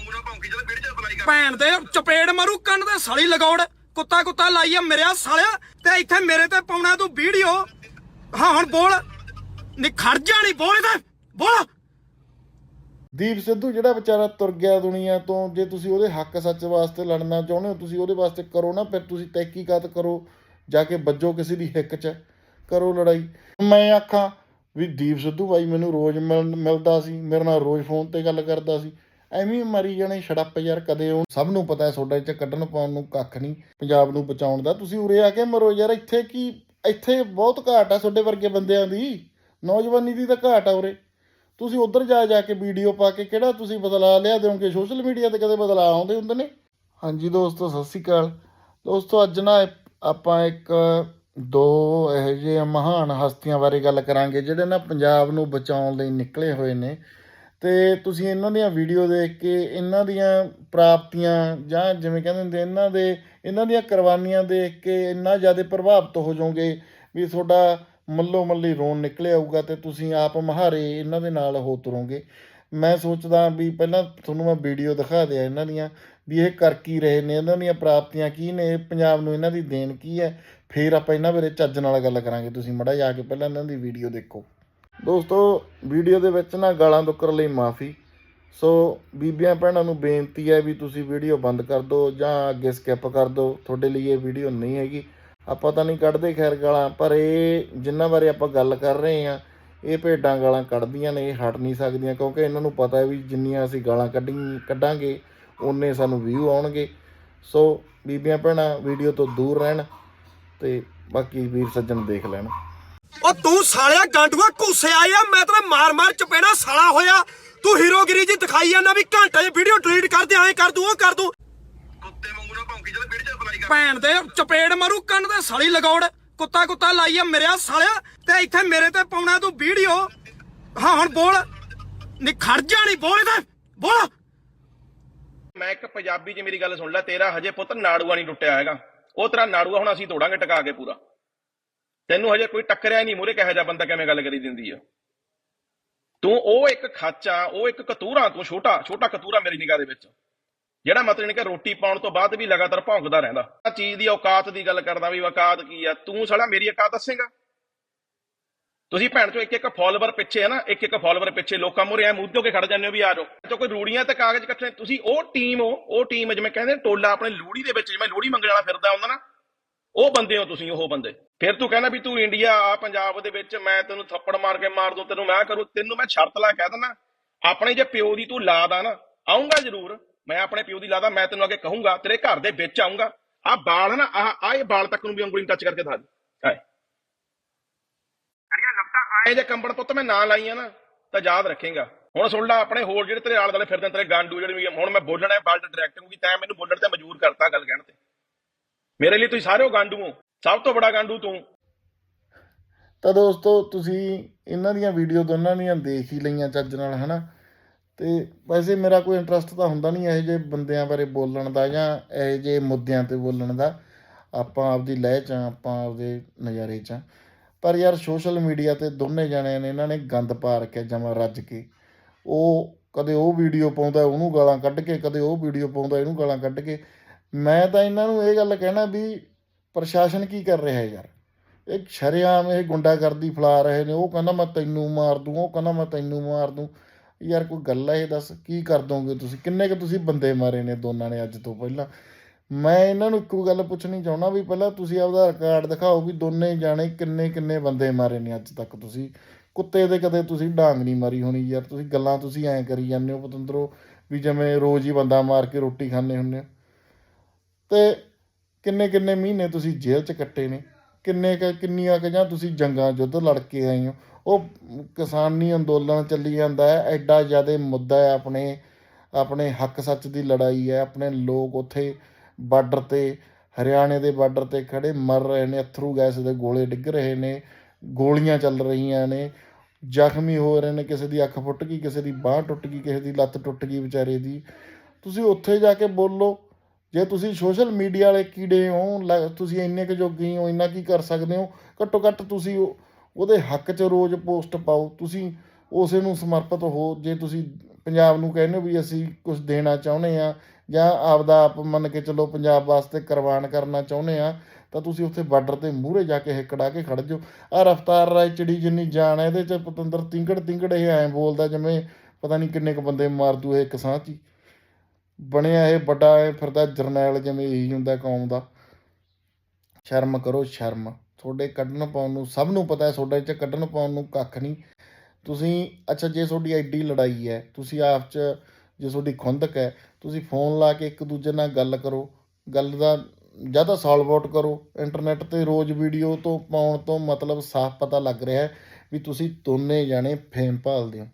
ਵਾਂਗੂ ਨਾ ਭੌਂਕੀ ਜਦੋਂ ਵੀਡੀਓ ਅਪਲਾਈ ਕਰ। ਭੈਣ ਦੇ ਚਪੇੜ ਮਾਰੂ ਕੰਨ ਤੇ ਸਾਲੀ ਲਗਾਉੜ ਕੁੱਤਾ ਕੁੱਤਾ ਲਾਈ ਆ ਮੇਰਿਆ ਸਾਲਿਆ ਤੇ ਇੱਥੇ ਮੇਰੇ ਤੇ ਪਾਉਣਾ ਤੂੰ ਵੀਡੀਓ। ਹਾਂ ਹੁਣ ਬੋਲ। ਨੀ ਖੜ ਜਾ ਨਹੀਂ ਬੋਲ ਤੇ ਬੋਲ। ਦੀਪ ਸਿੱਧੂ ਜਿਹੜਾ ਵਿਚਾਰਾ ਤੁਰ ਗਿਆ ਦੁਨੀਆ ਤੋਂ ਜੇ ਤੁਸੀਂ ਉਹਦੇ ਹੱਕ ਸੱਚ ਵਾਸਤੇ ਲੜਨਾ ਚਾਹੁੰਦੇ ਹੋ ਤੁਸੀਂ ਉਹਦੇ ਵਾਸਤੇ ਕਰੋ ਨਾ ਫਿਰ ਤੁਸੀਂ ਤਹਿਕੀਕਾਤ ਕਰੋ ਜਾ ਕੇ ਵੱਜੋ ਕਿਸੇ ਦੀ ਹਿੱਕ 'ਚ ਕਰੋ ਲੜਾਈ। ਮੈਂ ਆਖਾਂ ਵੀ ਦੀਪ ਸਿੱਧੂ ਬਾਈ ਮੈਨੂੰ ਰੋਜ਼ ਮਿਲ- ਮਿਲਦਾ ਸੀ ਮੇਰੇ ਨਾਲ ਰੋਜ਼ ਫੋਨ ਤੇ ਗੱਲ ਕਰਦਾ ਸੀ। ਐਵੇਂ ਮਰੀ ਜਾਣੇ ਛੜੱਪ ਯਾਰ, ਕਦੇ ਉਹ ਸਭ ਨੂੰ ਪਤਾ ਹੈ, ਤੁਹਾਡੇ 'ਚ ਕੱਢਣ ਪਾਉਣ ਨੂੰ ਕੱਖ ਨਹੀਂ, ਪੰਜਾਬ ਨੂੰ ਬਚਾਉਣ ਦਾ। ਤੁਸੀਂ ਉਰੇ ਆ ਕੇ ਮਰੋ ਯਾਰ, ਇੱਥੇ ਕੀ, ਇੱਥੇ ਬਹੁਤ ਘਾਟ ਆ ਤੁਹਾਡੇ ਵਰਗੇ ਬੰਦਿਆਂ ਦੀ। ਨੌਜਵਾਨੀ ਦੀ ਤਾਂ ਘਾਟ ਆ ਉਰੇ। ਤੁਸੀਂ ਉੱਧਰ ਜਾ ਜਾ ਕੇ ਵੀਡੀਓ ਪਾ ਕੇ ਕਿਹੜਾ ਤੁਸੀਂ ਬਦਲਾ ਲਿਆ ਦਿਓਗੇ? ਸੋਸ਼ਲ ਮੀਡੀਆ ਤੇ ਕਦੇ ਬਦਲਾ ਆਉਂਦੇ ਹੁੰਦੇ ਨੇ? ਹਾਂਜੀ ਦੋਸਤੋ, ਸਤਿ ਸ਼੍ਰੀ ਅਕਾਲ। ਦੋਸਤੋ, ਅੱਜ ਨਾ ਆਪਾਂ ਇੱਕ ਦੋ ਇਹੋ ਜਿਹੇ ਮਹਾਨ ਹਸਤੀਆਂ ਬਾਰੇ ਗੱਲ ਕਰਾਂਗੇ, ਜਿਹੜੇ ਨਾ ਪੰਜਾਬ ਨੂੰ ਬਚਾਉਣ ਲਈ ਨਿਕਲੇ ਹੋਏ ਨੇ। ਅਤੇ ਤੁਸੀਂ ਇਹਨਾਂ ਦੀਆਂ ਵੀਡੀਓ ਦੇਖ ਕੇ, ਇਹਨਾਂ ਦੀਆਂ ਪ੍ਰਾਪਤੀਆਂ ਜਾਂ ਜਿਵੇਂ ਕਹਿੰਦੇ ਹੁੰਦੇ ਇਹਨਾਂ ਦੇ, ਇਹਨਾਂ ਦੀਆਂ ਕੁਰਬਾਨੀਆਂ ਦੇਖ ਕੇ ਇੰਨਾ ਜ਼ਿਆਦਾ ਪ੍ਰਭਾਵਿਤ ਹੋ ਜਾਓਗੇ ਵੀ ਤੁਹਾਡਾ ਮੱਲੋ ਮੱਲੀ ਰੋਣ ਨਿਕਲੇ ਆਊਗਾ ਤੇ ਤੁਸੀਂ ਆਪ ਮਹਾਰੇ ਇਹਨਾਂ ਦੇ ਨਾਲ ਹੋ ਤੁਰੋਗੇ। ਮੈਂ ਸੋਚਦਾ ਵੀ ਪਹਿਲਾਂ ਤੁਹਾਨੂੰ ਮੈਂ ਵੀਡੀਓ ਦਿਖਾ ਦਿਆਂ ਇਹਨਾਂ ਦੀਆਂ ਵੀ ਇਹ ਕਰ ਕੀ ਰਹੇ ਨੇ, ਇਹਨਾਂ ਦੀਆਂ ਪ੍ਰਾਪਤੀਆਂ ਕੀ ਨੇ ਪੰਜਾਬ ਨੂੰ ਇਹਨਾਂ ਦੀ ਦੇਣ ਕੀ ਹੈ? ਫਿਰ ਆਪਾਂ ਇਹਨਾਂ ਬਾਰੇ ਚੱਜ ਨਾਲ ਗੱਲ ਕਰਾਂਗੇ। ਤੁਸੀਂ ਮੜਾ ਜਾ ਕੇ ਪਹਿਲਾਂ ਇਹਨਾਂ ਦੀ ਵੀਡੀਓ ਦੇਖੋ। ਦੋਸਤੋ, ਵੀਡੀਓ ਦੇ ਵਿੱਚ ਨਾ ਗਾਲਾਂ ਦੁੱਕਰ ਲਈ ਮਾਫੀ। ਸੋ, ਬੀਬੀਆਂ ਭੈਣਾਂ ਨੂੰ ਬੇਨਤੀ ਹੈ ਵੀ ਤੁਸੀਂ ਵੀਡੀਓ ਬੰਦ ਕਰ ਦਿਓ ਜਾਂ ਅੱਗੇ ਸਕਿਪ ਕਰ ਦਿਓ। ਤੁਹਾਡੇ ਲਈ ਇਹ ਵੀਡੀਓ ਨਹੀਂ ਹੈਗੀ। ਆਪਾਂ ਤਾਂ ਨਹੀਂ ਕੱਢਦੇ ਖੈਰ ਗਾਲਾਂ, ਪਰ ਇਹ ਜਿੰਨਾ ਬਾਰੇ ਆਪਾਂ ਗੱਲ ਕਰ ਰਹੇ ਹਾਂ, ਇਹ ਭੇਡਾਂ ਗਾਲਾਂ ਕੱਢਦੀਆਂ ਨੇ, ਇਹ ਹਟ ਨਹੀਂ ਸਕਦੀਆਂ, ਕਿਉਂਕਿ ਇਹਨਾਂ ਨੂੰ ਪਤਾ ਹੈ ਵੀ ਜਿੰਨੀਆਂ ਅਸੀਂ ਗਾਲਾਂ ਕੱਢੀ, ਕੱਢਾਂਗੇ ਉਨੇ ਸਾਨੂੰ ਵਿਊ ਆਉਣਗੇ। ਸੋ, ਬੀਬੀਆਂ ਭੈਣਾਂ, ਵੀਡੀਓ ਤੋਂ ਦੂਰ ਰਹਿਣ ਤੇ ਬਾਕੀ ਵੀਰ ਸੱਜਣ ਦੇਖ ਲੈਣ। ਉਹ ਤੂੰ ਸਾਲਿਆ ਗਾਂਡੂਆ ਘੁੱਸੇ ਆਇਆ ਮੈਂ ਤੇਰੇ ਮਾਰ ਮਾਰ ਚਪੇੜਾ ਸਾਲਾ ਹੋਇਆ। ਤੂੰ ਹੀਰੋਗਿਰੀ ਜੀ ਦਿਖਾਈ ਜਾਂਦਾ ਵੀ ਘੰਟੇ 'ਚ ਵੀਡੀਓ ਡਿਲੀਟ ਕਰ ਦੇ ਐਂ ਕਰ ਦੂੰ ਉਹ ਕਰ ਦੂੰ। ਕੁੱਤੇ ਵਾਂਗੂ ਨਾ ਭੌਂਕੀ ਜਦੋਂ ਵੀਡੀਓ ਅਪਲਾਈ ਕਰ। ਭੈਣ ਦੇ ਚਪੇੜ ਮਾਰੂ ਕੰਨ ਤੇ ਸਾਲੀ ਲਗਾਉੜ ਕੁੱਤਾ ਕੁੱਤਾ ਲਾਈ ਆ ਮੇਰਿਆ ਸਾਲਿਆ ਤੇ ਇੱਥੇ ਮੇਰੇ ਤੇ ਪਾਉਣਾ ਤੂੰ ਵੀਡੀਓ। ਹਾਂ ਹੁਣ ਬੋਲ। ਨੀ ਖੜ ਜਾ ਨਹੀਂ ਬੋਲ ਤੇ ਬੋਲ। ਮੈਂ ਇੱਕ ਪੰਜਾਬੀ 'ਚ ਮੇਰੀ ਗੱਲ ਸੁਣ ਲੈ ਤੇਰਾ ਹਜੇ ਪੁੱਤ ਨਾੜੂਆ ਨਹੀਂ ਟੁੱਟਿਆ ਹੈਗਾ। ਉਹ ਤੇਰਾ ਨਾੜੂਆ ਹੁਣ ਅਸੀਂ ਤੋੜਾਂਗੇ ਟਕਾ ਕੇ ਪੂਰਾ। ਤੈਨੂੰ ਹਜੇ ਕੋਈ ਟੱਕਰਿਆ ਨਹੀਂ ਮੂਰੇ ਕਿਹੋ ਜਿਹਾ ਬੰਦਾ ਕਿਵੇਂ ਗੱਲ ਕਰੀ ਦਿੰਦੀ ਆ? ਤੂੰ ਉਹ ਇੱਕ ਖਾਚਾ ਉਹ ਇੱਕ ਕਤੂਰਾ ਤੂੰ ਛੋਟਾ ਛੋਟਾ ਕਤੂਰਾ ਮੇਰੀ ਨਿਗਾਹ ਦੇ ਵਿੱਚ। ਜਿਹੜਾ ਮਤਲਬ ਕਿ ਰੋਟੀ ਪਾਉਣ ਤੋਂ ਬਾਅਦ ਵੀ ਲਗਾਤਾਰ ਭੌਂਕਦਾ ਰਹਿੰਦਾ। ਆ ਚੀਜ਼ ਦੀ ਔਕਾਤ ਦੀ ਗੱਲ ਕਰਦਾ ਵੀ ਔਕਾਤ ਕੀ ਆ? ਤੂੰ ਸਾਲਾ ਮੇਰੀ ਔਕਾਤ ਦੱਸੇਗਾ। ਤੁਸੀਂ ਭੈਣ ਚੋ ਇੱਕ ਇੱਕ ਫਾਲੋਅਰ ਪਿੱਛੇ ਹੈ ਨਾ ਇੱਕ ਇੱਕ ਫਾਲੋਅਰ ਪਿੱਛੇ ਲੋਕਾਂ ਮੂਹਰੇ ਐ ਮੂੰਹ ਕੇ ਖੜ ਜਾਂਦੇ ਹੋ ਵੀ ਆ ਜਾਓ। ਤੇ ਕੋਈ ਰੂੜੀਆਂ ਤੇ ਕਾਗਜ਼ ਇਕੱਠੇ, ਤੁਸੀਂ ਉਹ ਟੀਮ ਹੋ, ਉਹ ਟੀਮ ਜਿਵੇਂ ਕਹਿੰਦੇ ਟੋਲਾ ਆਪਣੇ ਲੋਹੜੀ ਦੇ ਵਿੱਚ, ਜਿਵੇਂ ਲੋਹੜੀ ਮੰਗਣ ਵਾਲਾ ਫਿਰਦਾ ਹੁੰਦਾ ਨਾ ਉਹ ਬੰਦੇ ਹੋ ਤੁਸੀਂ ਉਹ ਬੰਦੇ। ਫਿਰ ਤੂੰ ਕਹਿੰਦਾ ਵੀ ਤੂੰ ਇੰਡੀਆ ਆ ਪੰਜਾਬ ਦੇ ਵਿੱਚ ਮੈਂ ਤੈਨੂੰ ਥੱਪੜ ਮਾਰ ਕੇ ਮਾਰ ਦੂੰ ਤੈਨੂੰ ਮੈਂ ਕਰੂ ਤੈਨੂੰ ਮੈਂ ਸ਼ਰਤ ਲਾ ਕਹਿ ਦਿੰਦਾ। ਆਪਣੇ ਜੇ ਪਿਓ ਦੀ ਤੂੰ ਲਾਦ ਆ ਨਾ ਆਉਂਗਾ ਜ਼ਰੂਰ। ਮੈਂ ਆਪਣੇ ਪਿਓ ਦੀ ਲਾਦਾ ਮੈਂ ਤੈਨੂੰ ਅੱਗੇ ਕਹੂੰਗਾ ਤੇਰੇ ਘਰ ਦੇ ਵਿੱਚ ਆਉਂਗਾ ਆ ਬਾਲ ਨਾ ਆ ਆ ਇਹ ਬਾਲ ਤੱਕ ਨੂੰ ਵੀ ਉਂਗਲੀ ਟੱਚ ਕਰਕੇ ਦਿਖਾ ਦੇ। ਹਾਏ ਅੜੀਆਂ ਲੱਤਾਂ ਆਏ। ਜੇ ਕੰਬਣ ਪੁੱਤ ਮੈਂ ਨਾਂ ਲਾਈਆਂ ਨਾ ਤਾਂ ਯਾਦ ਰੱਖੇਗਾ। ਹੁਣ ਸੁਣ ਲੈ ਆਪਣੇ ਹੋਰ ਜਿਹੜੇ ਤੇਰੇ ਆਲੇ ਦੁਆਲੇ ਫਿਰਦੇ ਤੇਰੇ ਗਾਂਡੂ ਜਿਹੜੇ ਵੀ ਹੁਣ ਮੈਂ ਬੋਲਣਾ ਹੈ ਬਲਟ ਡਾਇਰੈਕਟ ਕਿ ਤੈਂ ਮੈਨੂੰ ਬੋਲਣ ਤੇ ਮਜਬੂਰ ਕਰਤਾ ਗੱਲ ਕਹਿਣ ਤੇ। ਮੇਰੇ ਲਈ ਤੁਸੀਂ ਸਾਰੇ ਹੋ ਗਾਂਡੂ ਹੋ। ਸਭ ਤੋਂ ਬੜਾ ਗਾਂਡੂ ਤੂੰ। ਤਾਂ ਦੋਸਤੋ ਤੁਸੀਂ ਇਹਨਾਂ ਦੀਆਂ ਵੀਡੀਓ ਦੋਨਾਂ ਦੀਆਂ ਦੇਖ ਹੀ ਲਈਆਂ ਚੱਜ ਨਾਲ ਹਨਾ? ਤੇ ਵੈਸੇ ਮੇਰਾ ਕੋਈ ਇੰਟਰਸਟ ਤਾਂ ਹੁੰਦਾ ਨਹੀਂ ਇਹੋ ਜਿਹੇ ਬੰਦਿਆਂ ਬਾਰੇ ਬੋਲਣ ਦਾ ਜਾਂ ਇਹੋ ਜਿਹੇ ਮੁੱਦਿਆਂ ਤੇ ਬੋਲਣ ਦਾ। ਆਪਾਂ ਆਪਦੀ ਲਹਿ ਚ ਆਂ, ਆਪਾਂ ਆਪਦੇ ਨਜ਼ਾਰੇ ਚ ਆਂ। ਪਰ ਯਾਰ ਸੋਸ਼ਲ ਮੀਡੀਆ ਤੇ ਦੋਨੇ ਜਣਿਆਂ ਨੇ ਇਹਨਾਂ ਨੇ ਗੰਦ ਪਾ ਰੱਖਿਆ ਜਮਾ ਰੱਜ ਕੇ। ਉਹ ਕਦੇ ਉਹ ਵੀਡੀਓ ਪਾਉਂਦਾ ਉਹਨੂੰ ਗਾਲਾਂ ਕੱਢ ਕੇ ਕਦੇ ਉਹ ਵੀਡੀਓ ਪਾਉਂਦਾ ਇਹਨੂੰ ਗਾਲਾਂ ਕੱਢ ਕੇ। ਮੈਂ ਤਾਂ ਇਹਨਾਂ ਨੂੰ ਇਹ ਗੱਲ ਕਹਿਣਾ ਵੀ ਪ੍ਰਸ਼ਾਸਨ ਕੀ ਕਰ ਰਿਹਾ ਯਾਰ? ਇਹ ਸ਼ਰੇਆਮ ਇਹ ਗੁੰਡਾਗਰਦੀ ਫੈਲਾ ਰਹੇ ਨੇ, ਉਹ ਕਹਿੰਦਾ ਮੈਂ ਤੈਨੂੰ ਮਾਰ ਦੂੰ, ਉਹ ਕਹਿੰਦਾ ਮੈਂ ਤੈਨੂੰ ਮਾਰ ਦੂੰ। ਯਾਰ ਕੋਈ ਗੱਲ ਹੈ ਇਹ ਦੱਸ, ਕੀ ਕਰ ਦੋਗੇ ਤੁਸੀਂ? ਕਿੰਨੇ ਕੁ ਤੁਸੀਂ ਬੰਦੇ ਮਾਰੇ ਨੇ ਦੋਨਾਂ ਨੇ ਅੱਜ ਤੋਂ ਪਹਿਲਾਂ? ਮੈਂ ਇਹਨਾਂ ਨੂੰ ਇੱਕੋ ਗੱਲ ਪੁੱਛਣੀ ਚਾਹੁੰਦਾ ਵੀ ਪਹਿਲਾਂ ਤੁਸੀਂ ਆਪਦਾ ਰਿਕਾਰਡ ਦਿਖਾਓ ਵੀ ਦੋਨੇ ਜਾਣੇ ਕਿੰਨੇ ਕਿੰਨੇ ਬੰਦੇ ਮਾਰੇ ਨੇ ਅੱਜ ਤੱਕ ਤੁਸੀਂ। ਕੁੱਤੇ ਦੇ ਕਦੇ ਤੁਸੀਂ ਡਾਂਗ ਨਹੀਂ ਮਾਰੀ ਹੋਣੀ ਯਾਰ, ਤੁਸੀਂ ਗੱਲਾਂ ਤੁਸੀਂ ਐਂ ਕਰੀ ਜਾਂਦੇ ਹੋ ਪਤੰਦਰੋ, ਵੀ ਜਿਵੇਂ ਰੋਜ਼ ਹੀ ਬੰਦਾ ਮਾਰ ਕੇ ਰੋਟੀ ਖਾਂਦੇ ਹੁੰਦੇ ਹੋ ਤੇ ਕਿੰਨੇ ਕਿੰਨੇ ਮਹੀਨੇ ਤੁਸੀਂ ਜੇਲ੍ਹ 'ਚ ਕੱਟੇ ਨੇ? ਕਿੰਨੇ ਕੁ, ਕਿੰਨੀਆਂ ਕੁ ਜਾਂ ਤੁਸੀਂ ਜੰਗਾਂ ਯੁੱਧ ਲੜ ਕੇ ਆਏ ਹੋ? ਉਹ ਕਿਸਾਨੀ ਅੰਦੋਲਨ ਚੱਲੀ ਜਾਂਦਾ ਹੈ, ਐਡਾ ਜ਼ਿਆਦਾ ਮੁੱਦਾ ਹੈ ਆਪਣੇ ਆਪਣੇ ਹੱਕ ਸੱਚ ਦੀ ਲੜਾਈ ਹੈ, ਆਪਣੇ ਲੋਕ ਉੱਥੇ ਬਾਰਡਰ ਤੇ, ਹਰਿਆਣੇ ਦੇ ਬਾਰਡਰ ਤੇ ਖੜੇ ਮਰ ਰਹੇ ਨੇ, ਅਥਰੂ ਗੈਸ ਦੇ ਗੋਲੇ ਡਿੱਗ ਰਹੇ ਨੇ, ਗੋਲੀਆਂ ਚੱਲ ਰਹੀਆਂ ਨੇ, ਜ਼ਖਮੀ ਹੋ ਰਹੇ ਨੇ, ਕਿਸੇ ਦੀ ਅੱਖ ਫੁੱਟ ਗਈ, ਕਿਸੇ ਦੀ ਬਾਹ ਟੁੱਟ ਗਈ, ਕਿਸੇ ਦੀ ਲੱਤ ਟੁੱਟ ਗਈ ਵਿਚਾਰੇ ਦੀ। ਤੁਸੀਂ ਉੱਥੇ ਜਾ ਕੇ ਬੋਲੋ ਜੇ ਤੁਸੀਂ ਸੋਸ਼ਲ ਮੀਡੀਆ ਵਾਲੇ ਕੀੜੇ ਹੋ, ਲ- ਤੁਸੀਂ ਇੰਨੇ ਕੁ ਜੋਗੇ ਹੋ, ਇੰਨਾ ਕੀ ਕਰ ਸਕਦੇ ਹੋ, ਘੱਟੋ ਘੱਟ ਤੁਸੀਂ ਉਹਦੇ ਹੱਕ 'ਚ ਰੋਜ਼ ਪੋਸਟ ਪਾਓ, ਤੁਸੀਂ ਉਸੇ ਨੂੰ ਸਮਰਪਿਤ ਹੋ, ਜੇ ਤੁਸੀਂ ਪੰਜਾਬ ਨੂੰ ਕਹਿੰਦੇ ਹੋ ਵੀ ਅਸੀਂ ਕੁਝ ਦੇਣਾ ਚਾਹੁੰਦੇ ਆ ਜਾਂ ਆਪਦਾ ਆਪ ਮੰਨ ਕੇ ਚੱਲੋ ਪੰਜਾਬ ਵਾਸਤੇ ਕੁਰਬਾਨ ਕਰਨਾ ਚਾਹੁੰਦੇ ਆ ਤਾਂ ਤੁਸੀਂ ਉੱਥੇ ਬਾਰਡਰ ਤੇ ਮੂਹਰੇ ਜਾ ਕੇ ਹਿੱਕੜਾ ਕੇ ਖੜ ਜਾਓ। ਆ ਰਫਤਾਰ ਰਾਏ ਚਿੜੀ ਜਿੰਨੀ ਜਾਣ ਹੈ, ਇਹਦੇ ਚ ਪਤੰਦਰ ਤਿੰਗੜ ਤਿੰਗੜ ਇਹ ਐਂ ਬੋਲਦਾ ਜਿਵੇਂ ਪਤਾ ਨਹੀਂ ਕਿੰਨੇ ਕ ਬੰਦੇ ਮਾਰ ਦੂ ਇਹ ਇੱਕ ਸਾਹ 'ਚ ਹੀ ਬਣਿਆ ਇਹ, ਵੱਡਾ ਇਹ ਫਿਰਦਾ ਜਰਨੈਲ ਜਿਵੇਂ ਇਹੀ ਹੁੰਦਾ ਕੌਮ ਦਾ। ਸ਼ਰਮ ਕਰੋ, ਸ਼ਰਮ। ਤੁਹਾਡੇ ਕੱਢਣ ਪਾਉਣ ਨੂੰ ਸਭ ਨੂੰ ਪਤਾ ਹੈ, ਤੁਹਾਡੇ 'ਚ ਕੱਢਣ ਪਾਉਣ ਨੂੰ ਕੱਖ ਨਹੀਂ। ਤੁਸੀਂ, ਅੱਛਾ, ਜੇ ਤੁਹਾਡੀ ਐਡੀ ਲੜਾਈ ਹੈ, ਤੁਸੀਂ ਆਪ 'ਚ, ਜੇ ਤੁਹਾਡੀ ਖੁੰਦਕ ਹੈ, ਤੁਸੀਂ ਫੋਨ ਲਾ ਕੇ ਇੱਕ ਦੂਜੇ ਨਾਲ ਗੱਲ ਕਰੋ। ਗੱਲ ਦਾ ਜਾਂ ਤਾਂ ਸੋਲਵ ਆਊਟ ਕਰੋ। ਇੰਟਰਨੈਟ ਤੇ ਰੋਜ਼ ਵੀਡੀਓ ਤੋਂ ਪਾਉਣ ਤੋਂ ਮਤਲਬ ਸਾਫ਼ ਪਤਾ ਲੱਗ ਰਿਹਾ ਹੈ ਵੀ ਤੁਸੀਂ ਦੋਨੇ ਜਾਣੇ ਫੇਮ ਭਾਲਦੇ ਹੋ।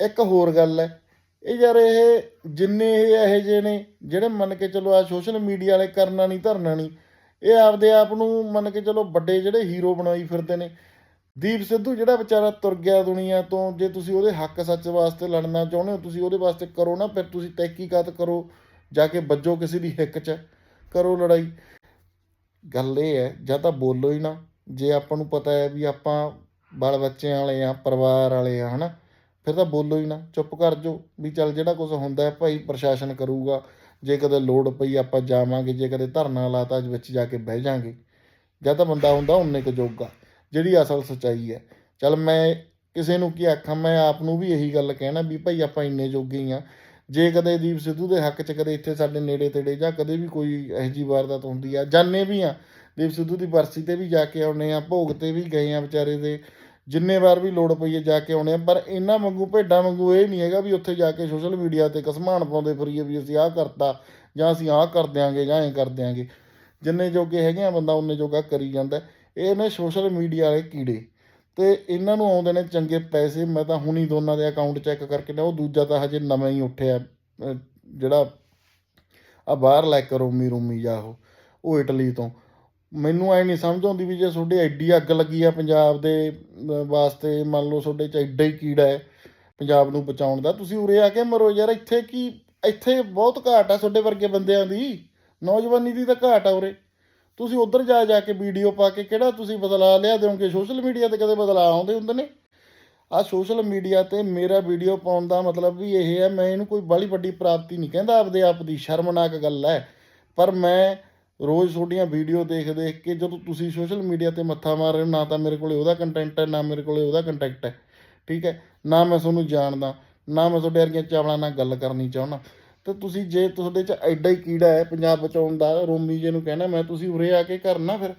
ਇੱਕ ਹੋਰ ਗੱਲ ਹੈ ਇਹ ਯਾਰ ਇਹ ਜਿੰਨੇ ਇਹ ਇਹੋ ਜਿਹੇ ਨੇ ਜਿਹੜੇ ਮੰਨ ਕੇ ਚਲੋ ਆ ਸੋਸ਼ਲ ਮੀਡੀਆ ਵਾਲੇ ਕਰਨਾ ਨਹੀਂ ਧਰਨਾ ਨਹੀਂ ਇਹ ਆਪਦੇ ਆਪ ਨੂੰ ਮੰਨ ਕੇ ਚਲੋ ਵੱਡੇ ਜਿਹੜੇ ਹੀਰੋ ਬਣਾਈ ਫਿਰਦੇ ਨੇ। ਦੀਪ ਸਿੱਧੂ ਜਿਹੜਾ ਵਿਚਾਰਾ ਤੁਰ ਗਿਆ ਦੁਨੀਆ ਤੋਂ, ਜੇ ਤੁਸੀਂ ਉਹਦੇ ਹੱਕ ਸੱਚ ਵਾਸਤੇ ਲੜਨਾ ਚਾਹੁੰਦੇ ਹੋ, ਤੁਸੀਂ ਉਹਦੇ ਵਾਸਤੇ ਕਰੋ ਨਾ, ਫਿਰ ਤੁਸੀਂ ਤਹਿਕੀਕਾਤ ਕਰੋ, ਜਾ ਕੇ ਵੱਜੋ ਕਿਸੇ ਦੀ ਹਿੱਕ 'ਚ, ਕਰੋ ਲੜਾਈ। ਗੱਲ ਇਹ ਹੈ, ਜਾਂ ਤਾਂ ਬੋਲੋ ਹੀ ਨਾ, ਜੇ ਆਪਾਂ ਨੂੰ ਪਤਾ ਹੈ ਵੀ ਆਪਾਂ ਬਾਲ ਬੱਚਿਆਂ ਵਾਲੇ ਆ ਪਰਿਵਾਰ ਵਾਲੇ ਆ ਹਨਾ ਫਿਰ ਤਾਂ ਬੋਲੋ ਹੀ ਨਾ, ਚੁੱਪ ਕਰ ਜਾਓ ਵੀ ਚੱਲ ਜਿਹੜਾ ਕੁਝ ਹੁੰਦਾ ਹੈ ਭਾਈ ਪ੍ਰਸ਼ਾਸਨ ਕਰੂਗਾ, ਜੇ ਕਦੇ ਲੋੜ ਪਈ ਆਪਾਂ ਜਾਵਾਂਗੇ, ਜੇ ਕਦੇ ਧਰਨਾ ਲਾਤਾ ਵਿੱਚ ਜਾ ਕੇ ਬਹਿ ਜਾਾਂਗੇ। ਜਾਂ ਤਾਂ ਬੰਦਾ ਹੁੰਦਾ ਉਹਨੇ ਕੁ ਜੋਗਾ, ਜਿਹੜੀ ਅਸਲ ਸਚਾਈ ਹੈ। ਚੱਲ ਮੈਂ ਕਿਸੇ ਨੂੰ ਕੀ ਆਖਾਂ, ਮੈਂ ਆਪ ਨੂੰ ਵੀ ਇਹੀ ਗੱਲ ਕਹਿਣਾ ਵੀ ਭਾਈ ਆਪਾਂ ਇੰਨੇ ਜੋਗੇ ਹੀ ਆ ਜੇ ਕਦੇ ਦੀਪ ਸਿੱਧੂ ਦੇ ਹੱਕ 'ਚ ਕਦੇ ਇੱਥੇ ਸਾਡੇ ਨੇੜੇ ਤੇੜੇ ਜਾਂ ਕਦੇ ਵੀ ਕੋਈ ਇਹੋ ਜਿਹੀ ਵਾਰਦਾਤ ਹੁੰਦੀ ਆ, ਜਾਣੇ ਵੀ ਆ ਦੀਪ ਸਿੱਧੂ ਦੀ ਬਰਸੀ ਤੇ ਵੀ ਜਾ ਕੇ ਆਉਨੇ ਆ ਭੋਗ ਤੇ ਵੀ ਗਏ ਆ ਵਿਚਾਰੇ ਦੇ। ਜਿੰਨੇ ਵਾਰ ਵੀ ਲੋੜ ਪਈ ਹੈ ਜਾ ਕੇ ਆਉਣੇ ਆ, ਪਰ ਇਹਨਾਂ ਵਾਂਗੂ, ਭੇਡਾਂ ਵਾਂਗੂ ਇਹ ਨਹੀਂ ਹੈਗਾ ਵੀ ਉੱਥੇ ਜਾ ਕੇ ਸੋਸ਼ਲ ਮੀਡੀਆ ਤੇ ਕਸਮਾਨ ਪਾਉਂਦੇ ਫਰੀਏ ਵੀ ਅਸੀਂ ਆਹ ਕਰਤਾ, ਜਾਂ ਅਸੀਂ ਆਹ ਕਰ ਦਿਆਂਗੇ, ਜਾਂ ਐਂ ਕਰ ਦਿਆਂਗੇ। ਜਿੰਨੇ ਜੋਗੇ ਹੈਗੇ ਆ ਬੰਦਾ, ਉਹਨੇ ਜੋਗਾ ਕਰੀ ਜਾਂਦਾ। ਇਹ ਨੇ ਸੋਸ਼ਲ ਮੀਡੀਆ ਵਾਲੇ ਕੀੜੇ। ਤੇ ਇਹਨਾਂ ਨੂੰ ਆਉਂਦੇ ਨੇ ਚੰਗੇ ਪੈਸੇ, ਮੈਂ ਤਾਂ ਹੁਣੀ ਦੋਨਾਂ ਦੇ ਅਕਾਊਂਟ ਚੈੱਕ ਕਰਕੇ ਨਾ ਉਹ ਦੂਜਾ ਤਾਂ ਹਜੇ ਨਵਾਂ ਹੀ ਉੱਠਿਆ ਜਿਹੜਾ ਆ ਬਾਹਰ ਲੈ ਕੇ ਰੋਮੀ ਰੋਮੀ ਜਾ ਉਹ ਉਹ ਇਟਲੀ ਤੋਂ। ਮੈਨੂੰ ਐ ਨਹੀਂ ਸਮਝ ਆਉਂਦੀ ਵੀ ਜੇ ਤੁਹਾਡੇ ਐਡੀ ਅੱਗ ਲੱਗੀ ਆ ਪੰਜਾਬ ਦੇ ਵਾਸਤੇ, ਮੰਨ ਲਓ ਤੁਹਾਡੇ ਚ ਐਡਾ ਹੀ ਕੀੜਾ ਹੈ ਪੰਜਾਬ ਨੂੰ ਬਚਾਉਣ ਦਾ, ਤੁਸੀਂ ਉਰੇ ਆ ਕੇ ਮਰੋ ਯਾਰ, ਇੱਥੇ ਕੀ, ਇੱਥੇ ਬਹੁਤ ਘਾਟ ਆ ਤੁਹਾਡੇ ਵਰਗੇ ਬੰਦਿਆਂ ਦੀ, ਨੌਜਵਾਨੀ ਦੀ ਤਾਂ ਘਾਟ ਆ ਉਰੇ। ਤੁਸੀਂ ਉੱਧਰ ਜਾ ਜਾ ਕੇ ਵੀਡੀਓ ਪਾ ਕੇ ਕਿਹੜਾ ਤੁਸੀਂ ਬਦਲਾ ਲਿਆ ਦਿਓਗੇ? ਸੋਸ਼ਲ ਮੀਡੀਆ ਤੇ ਕਦੇ ਬਦਲਾ ਆਉਂਦੇ ਹੁੰਦੇ ਨੇ? ਆ ਸੋਸ਼ਲ ਮੀਡੀਆ ਤੇ ਮੇਰਾ ਵੀਡੀਓ ਪਾਉਣ ਦਾ ਮਤਲਬ ਵੀ ਇਹ ਹੈ, ਮੈਂ ਇਹਨੂੰ ਕੋਈ ਬਾਲੀ ਵੱਡੀ ਪ੍ਰਾਪਤੀ ਨਹੀਂ ਕਹਿੰਦਾ, ਆਪਦੇ ਆਪ ਦੀ ਸ਼ਰਮਨਾਕ ਗੱਲ ਹੈ। ਪਰ ਮੈਂ ਰੋਜ਼ ਤੁਹਾਡੀਆਂ ਵੀਡੀਓ ਦੇਖ ਦੇਖ ਕੇ ਜਦੋਂ ਤੁਸੀਂ ਸੋਸ਼ਲ ਮੀਡੀਆ ਤੇ ਮੱਥਾ ਮਾਰ ਰਹੇ ਹੋ, ਨਾ ਤਾਂ ਮੇਰੇ ਕੋਲੇ ਉਹਦਾ ਕੰਟੈਂਟ ਹੈ, ਨਾ ਮੇਰੇ ਕੋਲੇ ਉਹਦਾ ਕੰਟੈਕਟ ਹੈ। ਠੀਕ ਹੈ? ਨਾ ਮੈਂ ਤੁਹਾਨੂੰ ਜਾਣਦਾ, ਨਾ ਮੈਂ ਤੁਹਾਡੇ ਵਰਗੀਆਂ ਚਾਵਲਾਂ ਨਾਲ ਗੱਲ ਕਰਨੀ ਚਾਹੁੰਦਾ। ਤੇ ਤੁਸੀਂ ਜੇ ਤੁਹਾਡੇ 'ਚ ਐਡਾ ਹੀ ਕੀੜਾ ਹੈ, ਪੰਜਾਬ ਬਚਾਉਣ ਦਾ, ਰੋਮੀ ਜੇ ਨੂੰ ਕਹਿਣਾ, ਮੈਂ ਤੁਸੀਂ ਉਰੇ ਆ ਕੇ ਕਰਨਾ ਫਿਰ।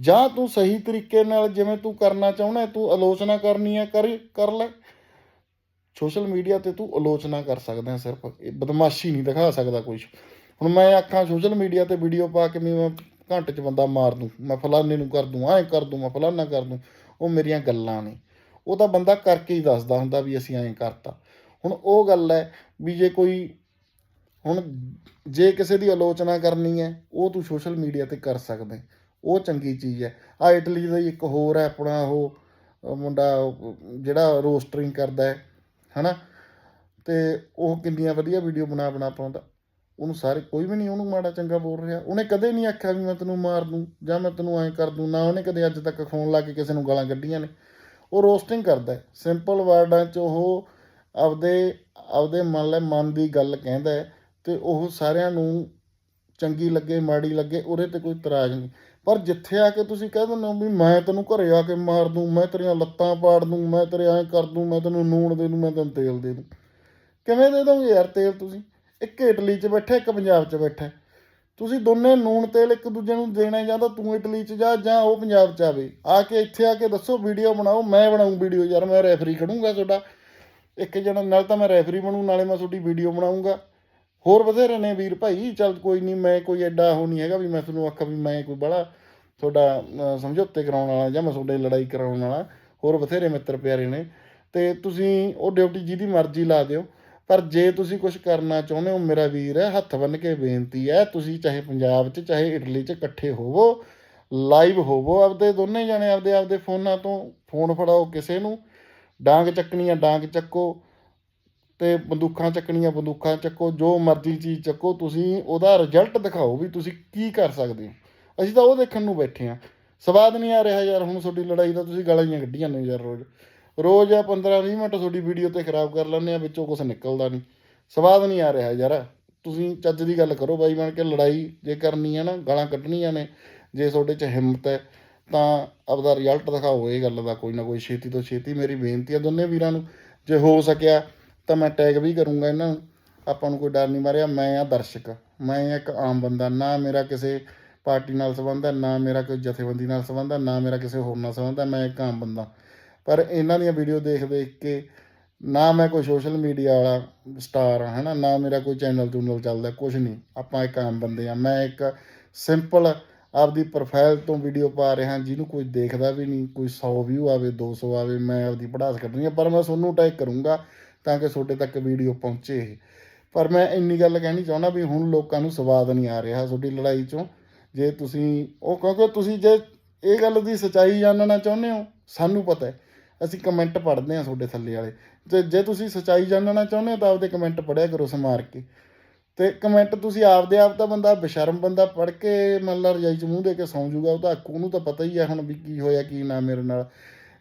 ਜਾਂ ਤੂੰ ਸਹੀ ਤਰੀਕੇ ਨਾਲ ਜਿਵੇਂ ਤੂੰ ਕਰਨਾ ਚਾਹੁੰਦਾ ਤੂੰ ਆਲੋਚਨਾ ਕਰਨੀ ਹੈ, ਕਰ ਕਰ ਲੈ। ਸੋਸ਼ਲ ਮੀਡੀਆ ਤੇ ਤੂੰ ਆਲੋਚਨਾ ਕਰ ਸਕਦਾ ਸਿਰਫ, ਇਹ ਬਦਮਾਸ਼ੀ ਨਹੀਂ ਦਿਖਾ ਸਕਦਾ ਕੋਈ ਹੁਣ ਮੈਂ ਆਖਾਂ ਸੋਸ਼ਲ ਮੀਡੀਆ ਤੇ ਵੀਡੀਓ ਪਾ ਕੇ ਵੀ ਮੈਂ ਘੰਟੇ 'ਚ ਬੰਦਾ ਮਾਰ ਦੂੰ, ਮੈਂ ਫਲਾਣੇ ਨੂੰ ਕਰ ਦੂੰ, ਐਂ ਕਰ ਦੂੰ, ਮੈਂ ਫਲਾਨਾ ਕਰ ਦੂੰ, ਉਹ ਮੇਰੀਆਂ ਗੱਲਾਂ ਨੇ। ਉਹ ਤਾਂ ਬੰਦਾ ਕਰਕੇ ਹੀ ਦੱਸਦਾ ਹੁੰਦਾ ਵੀ ਅਸੀਂ ਐਂ ਕਰਤਾ। ਹੁਣ ਉਹ ਗੱਲ ਹੈ ਵੀ ਜੇ ਕੋਈ ਹੁਣ ਜੇ ਕਿਸੇ ਦੀ ਆਲੋਚਨਾ ਕਰਨੀ ਹੈ, ਉਹ ਤੂੰ ਸੋਸ਼ਲ ਮੀਡੀਆ ਤੇ ਕਰ ਸਕਦਾ। ਉਹ ਚੰਗੀ ਚੀਜ਼ ਹੈ। ਆ ਇਟਲੀ ਦਾ ਇੱਕ ਹੋਰ ਹੈ ਆਪਣਾ ਉਹ ਮੁੰਡਾ ਜਿਹੜਾ ਰੋਸਟਰਿੰਗ ਕਰਦਾ ਹੈ, ਹਨਾ? ਤੇ ਉਹ ਕਿੰਨੀਆਂ ਵਧੀਆ ਵੀਡੀਓ ਬਣਾ ਬਣਾ ਪਾਉਂਦਾ। ਉਹਨੂੰ ਸਾਰੇ, ਕੋਈ ਵੀ ਨਹੀਂ ਉਹਨੂੰ ਮਾੜਾ ਚੰਗਾ ਬੋਲ ਰਿਹਾ। ਉਹਨੇ ਕਦੇ ਨਹੀਂ ਆਖਿਆ ਵੀ ਮੈਂ ਤੈਨੂੰ ਮਾਰ ਦੂੰ ਜਾਂ ਮੈਂ ਤੈਨੂੰ ਐਂ ਕਰ ਦੂੰ, ਨਾ ਉਹਨੇ ਕਦੇ ਅੱਜ ਤੱਕ ਫੋਨ ਲਾ ਕੇ ਕਿਸੇ ਨੂੰ ਗਾਲਾਂ ਕੱਢੀਆਂ ਨੇ। ਉਹ ਰੋਸਟਿੰਗ ਕਰਦਾ ਹੈ। ਸਿੰਪਲ ਵਰਡਾਂ 'ਚ ਉਹ ਆਪਦੇ ਆਪਦੇ ਮੰਨ ਲੈ ਮਨ ਦੀ ਗੱਲ ਕਹਿੰਦਾ ਹੈ ਤੇ ਉਹ ਸਾਰਿਆਂ ਨੂੰ ਚੰਗੀ ਲੱਗੇ, ਮਾੜੀ ਲੱਗੇ, ਉਹਦੇ ਤੇ ਕੋਈ ਇਤਰਾਜ਼ ਨਹੀਂ। ਪਰ ਜਿੱਥੇ ਆ ਕੇ ਤੁਸੀਂ ਕਹਿ ਦਿੰਦੇ ਹੋ ਵੀ ਮੈਂ ਤੈਨੂੰ ਘਰੇ ਆ ਕੇ ਮਾਰ ਦੂੰ, ਮੈਂ ਤੇਰੀਆਂ ਲੱਤਾਂ ਪਾੜ ਦੂੰ, ਮੈਂ ਤੇਰੇ ਐਂ ਕਰ ਦੂੰ, ਮੈਂ ਤੈਨੂੰ ਨੂਣ ਦੇ ਦੂੰ, ਮੈਂ ਤੈਨੂੰ ਤੇਲ ਦੇ ਦੂੰ। ਕਿਵੇਂ ਦੇ ਦੋਗੇ ਯਾਰ ਤੇਲ ਤੁਸੀਂ? ਇੱਕ ਇਟਲੀ 'ਚ ਬੈਠਾ, ਇੱਕ ਪੰਜਾਬ 'ਚ ਬੈਠਾ। ਤੁਸੀਂ ਦੋਨੇ ਨੂਣ ਤੇਲ ਇੱਕ ਦੂਜੇ ਨੂੰ ਦੇਣਾ ਜਾਂ ਤਾਂ ਤੂੰ ਇਟਲੀ 'ਚ ਜਾ ਜਾਂ ਉਹ ਪੰਜਾਬ 'ਚ ਆਵੇ। ਆ ਕੇ ਇੱਥੇ ਆ ਕੇ ਦੱਸੋ, ਵੀਡੀਓ ਬਣਾਓ, ਮੈਂ ਬਣਾਉਂ ਵੀਡੀਓ। ਯਾਰ ਮੈਂ ਰੈਫਰੀ ਖੜੂੰਗਾ ਤੁਹਾਡਾ। ਇੱਕ ਜਣਾ, ਨਾਲ ਤਾਂ ਮੈਂ ਰੈਫਰੀ ਬਣੂ, ਨਾਲੇ ਮੈਂ ਤੁਹਾਡੀ ਵੀਡੀਓ ਬਣਾਉਂਗਾ ਹੋਰ ਬਥੇਰੇ ਨੇ ਵੀਰ ਭਾਈ, ਚੱਲ ਕੋਈ ਨਹੀਂ, ਮੈਂ ਕੋਈ ਐਡਾ ਉਹ ਨਹੀਂ ਹੈਗਾ ਵੀ ਮੈਂ ਤੁਹਾਨੂੰ ਆਖਾਂ ਵੀ ਮੈਂ ਕੋਈ ਬੜਾ ਤੁਹਾਡਾ ਸਮਝੌਤੇ ਕਰਾਉਣ ਵਾਲਾ ਜਾਂ ਮੈਂ ਤੁਹਾਡੇ ਲੜਾਈ ਕਰਾਉਣ ਵਾਲਾ। ਹੋਰ ਬਥੇਰੇ ਮਿੱਤਰ ਪਿਆਰੇ ਨੇ। ਤੇ ਤੁਸੀਂ ਉਹ ਡਿਊਟੀ ਜਿਹਦੀ ਮਰਜ਼ੀ ਲਾ ਦਿਓ। ਪਰ ਜੇ ਤੁਸੀਂ ਕੁਝ ਕਰਨਾ ਚਾਹੁੰਦੇ ਹੋ, ਮੇਰਾ ਵੀਰ ਹੈ ਹੱਥ ਬੰਨ ਕੇ ਬੇਨਤੀ ਹੈ, ਤੁਸੀਂ ਚਾਹੇ ਪੰਜਾਬ 'ਚ, ਚਾਹੇ ਇਟਲੀ 'ਚ ਇਕੱਠੇ ਹੋਵੋ, ਲਾਈਵ ਹੋਵੋ ਆਪਦੇ ਦੋਨੇ ਜਣੇ ਆਪਦੇ ਆਪਦੇ ਫੋਨਾਂ ਤੋਂ ਫੋਨ ਫੜਾਓ ਕਿਸੇ ਨੂੰ, ਡਾਂਗ ਚੱਕਣੀਆਂ ਡਾਂਗ ਚੱਕੋ ਤੇ ਬੰਦੂਕਾਂ ਚੱਕਣੀਆਂ ਬੰਦੂਕਾਂ ਚੱਕੋ, ਜੋ ਮਰਜ਼ੀ ਚੀਜ਼ ਚੱਕੋ, ਤੁਸੀਂ ਉਹਦਾ ਰਿਜ਼ਲਟ ਦਿਖਾਓ ਵੀ ਤੁਸੀਂ ਕੀ ਕਰ ਸਕਦੇ ਹੋ। ਅਸੀਂ ਤਾਂ ਉਹ ਦੇਖਣ ਨੂੰ ਬੈਠੇ ਆ ਸਵਾਦ ਨਹੀਂ ਆ ਰਿਹਾ ਯਾਰ, ਹੁਣ ਤੁਹਾਡੀ ਲੜਾਈ ਦਾ ਤੁਸੀਂ ਗਾਲਾਂ ਹੀ ਕੱਢੀਆਂ ਨੇ ਯਾਰ ਰੋਜ਼। ਰੋਜ਼ ਆ 15-20 ਮਿੰਟ ਤੁਹਾਡੀ ਵੀਡੀਓ ਤੇ ਖਰਾਬ ਕਰ ਲੈਂਦੇ ਆ, ਵਿੱਚੋਂ ਕੁਝ ਨਿਕਲਦਾ ਨਹੀਂ। ਸਵਾਦ ਨਹੀਂ ਆ ਰਿਹਾ ਯਾਰ। ਤੁਸੀਂ ਚੱਜ ਦੀ ਗੱਲ ਕਰੋ ਬਾਈ ਬਣ ਕੇ, ਲੜਾਈ ਜੇ ਕਰਨੀ ਹੈ ਨਾ, ਗਾਲਾਂ ਕੱਢਣੀਆਂ ਨੇ, ਜੇ ਤੁਹਾਡੇ 'ਚ ਹਿੰਮਤ ਹੈ, ਤਾਂ ਆਪਦਾ ਰਿਜ਼ਲਟ ਦਿਖਾਓ ਇਹ ਗੱਲ ਦਾ, ਕੋਈ ਨਾ ਕੋਈ ਛੇਤੀ ਤੋਂ ਛੇਤੀ। ਮੇਰੀ ਬੇਨਤੀ ਹੈ ਦੋਨੇ ਵੀਰਾਂ ਨੂੰ, ਜੇ ਹੋ ਸਕਿਆ ਤਾਂ ਮੈਂ ਟੈਗ ਵੀ ਕਰੂੰਗਾ ਇਹਨਾਂ ਨੂੰ। ਆਪਾਂ ਨੂੰ ਕੋਈ ਡਰ ਨਹੀਂ ਮਾਰਿਆ, ਮੈਂ ਆ ਦਰਸ਼ਕ। ਮੈਂ ਇੱਕ ਆਮ ਬੰਦਾ, ਨਾ ਮੇਰਾ ਕਿਸੇ ਪਾਰਟੀ ਨਾਲ ਸੰਬੰਧ ਹੈ, ਨਾ ਮੇਰਾ ਕੋਈ ਜਥੇਬੰਦੀ ਨਾਲ ਸੰਬੰਧ ਹੈ, ਨਾ ਮੇਰਾ ਕਿਸੇ ਹੋਰ ਨਾਲ ਸੰਬੰਧ ਹੈ, ਮੈਂ ਇੱਕ ਆਮ ਬੰਦਾ। ਪਰ ਇਹਨਾਂ ਦੀਆਂ ਵੀਡੀਓ ਦੇਖ ਦੇਖ ਕੇ ਨਾ ਮੈਂ ਕੋਈ ਸੋਸ਼ਲ ਮੀਡੀਆ ਵਾਲਾ ਸਟਾਰ ਹਾਂ, ਹਨਾ, ਨਾ ਮੇਰਾ ਕੋਈ ਚੈਨਲ ਚੂਨਲ ਚੱਲਦਾ ਕੁਝ ਨਹੀਂ। ਆਪਾਂ ਇੱਕ ਆਮ ਬੰਦੇ ਆ ਮੈਂ ਇੱਕ ਸਿੰਪਲ ਆਪਦੀ ਪ੍ਰੋਫਾਈਲ ਤੋਂ ਵੀਡੀਓ ਪਾ ਰਿਹਾ, ਜਿਹਨੂੰ ਕੋਈ ਦੇਖਦਾ ਵੀ ਨਹੀਂ, ਕੋਈ 100 ਵਿਊ ਆਵੇ 200 ਆਵੇ, ਮੈਂ ਆਪਦੀ ਪੜਾਸ ਕੱਢਣੀ ਆ, ਪਰ ਮੈਂ ਤੁਹਾਨੂੰ ਟੈਗ ਕਰੂੰਗਾ ਤਾਂ ਕਿ ਤੁਹਾਡੇ ਤੱਕ ਵੀਡੀਓ ਪਹੁੰਚੇ ਇਹ। ਪਰ ਮੈਂ ਇੰਨੀ ਗੱਲ ਕਹਿਣੀ ਚਾਹੁੰਦਾ ਵੀ ਹੁਣ ਲੋਕਾਂ ਨੂੰ ਸਵਾਦ ਨਹੀਂ ਆ ਰਿਹਾ ਤੁਹਾਡੀ ਲੜਾਈ ਚੋਂ। ਜੇ ਤੁਸੀਂ ਉਹ ਕਿਉਂਕਿ ਤੁਸੀਂ ਜੇ ਇਹ ਗੱਲ ਦੀ ਸੱਚਾਈ ਜਾਣਨਾ ਚਾਹੁੰਦੇ ਹੋ, ਸਾਨੂੰ ਪਤਾ ਹੈ। ਅਸੀਂ ਕਮੈਂਟ ਪੜ੍ਹਦੇ ਹਾਂ ਤੁਹਾਡੇ ਥੱਲੇ ਵਾਲੇ। ਤੇ ਜੇ ਤੁਸੀਂ ਸੱਚਾਈ ਜਾਣਨਾ ਚਾਹੁੰਦੇ ਹੋ ਤਾਂ ਆਪਦੇ ਕਮੈਂਟ ਪੜ੍ਹਿਆ ਕਰੋ ਸਮਾਰ ਕੇ। ਤੇ ਕਮੈਂਟ ਤੁਸੀਂ ਆਪਦੇ ਆਪ ਤਾਂ ਬੰਦਾ, ਬਸ਼ਰਮ ਬੰਦਾ ਪੜ੍ਹ ਕੇ ਮੰਨ ਲਾ ਰਜਾਈ ਚ ਮੂੰਹ ਦੇ ਕੇ ਸੌਂ ਜਾਊਗਾ ਉਹ ਤਾਂ ਉਹਨੂੰ ਤਾਂ ਪਤਾ ਹੀ ਹੈ ਹੁਣ ਵੀ ਕੀ ਹੋਇਆ, ਕੀ ਨਾ ਮੇਰੇ ਨਾਲ।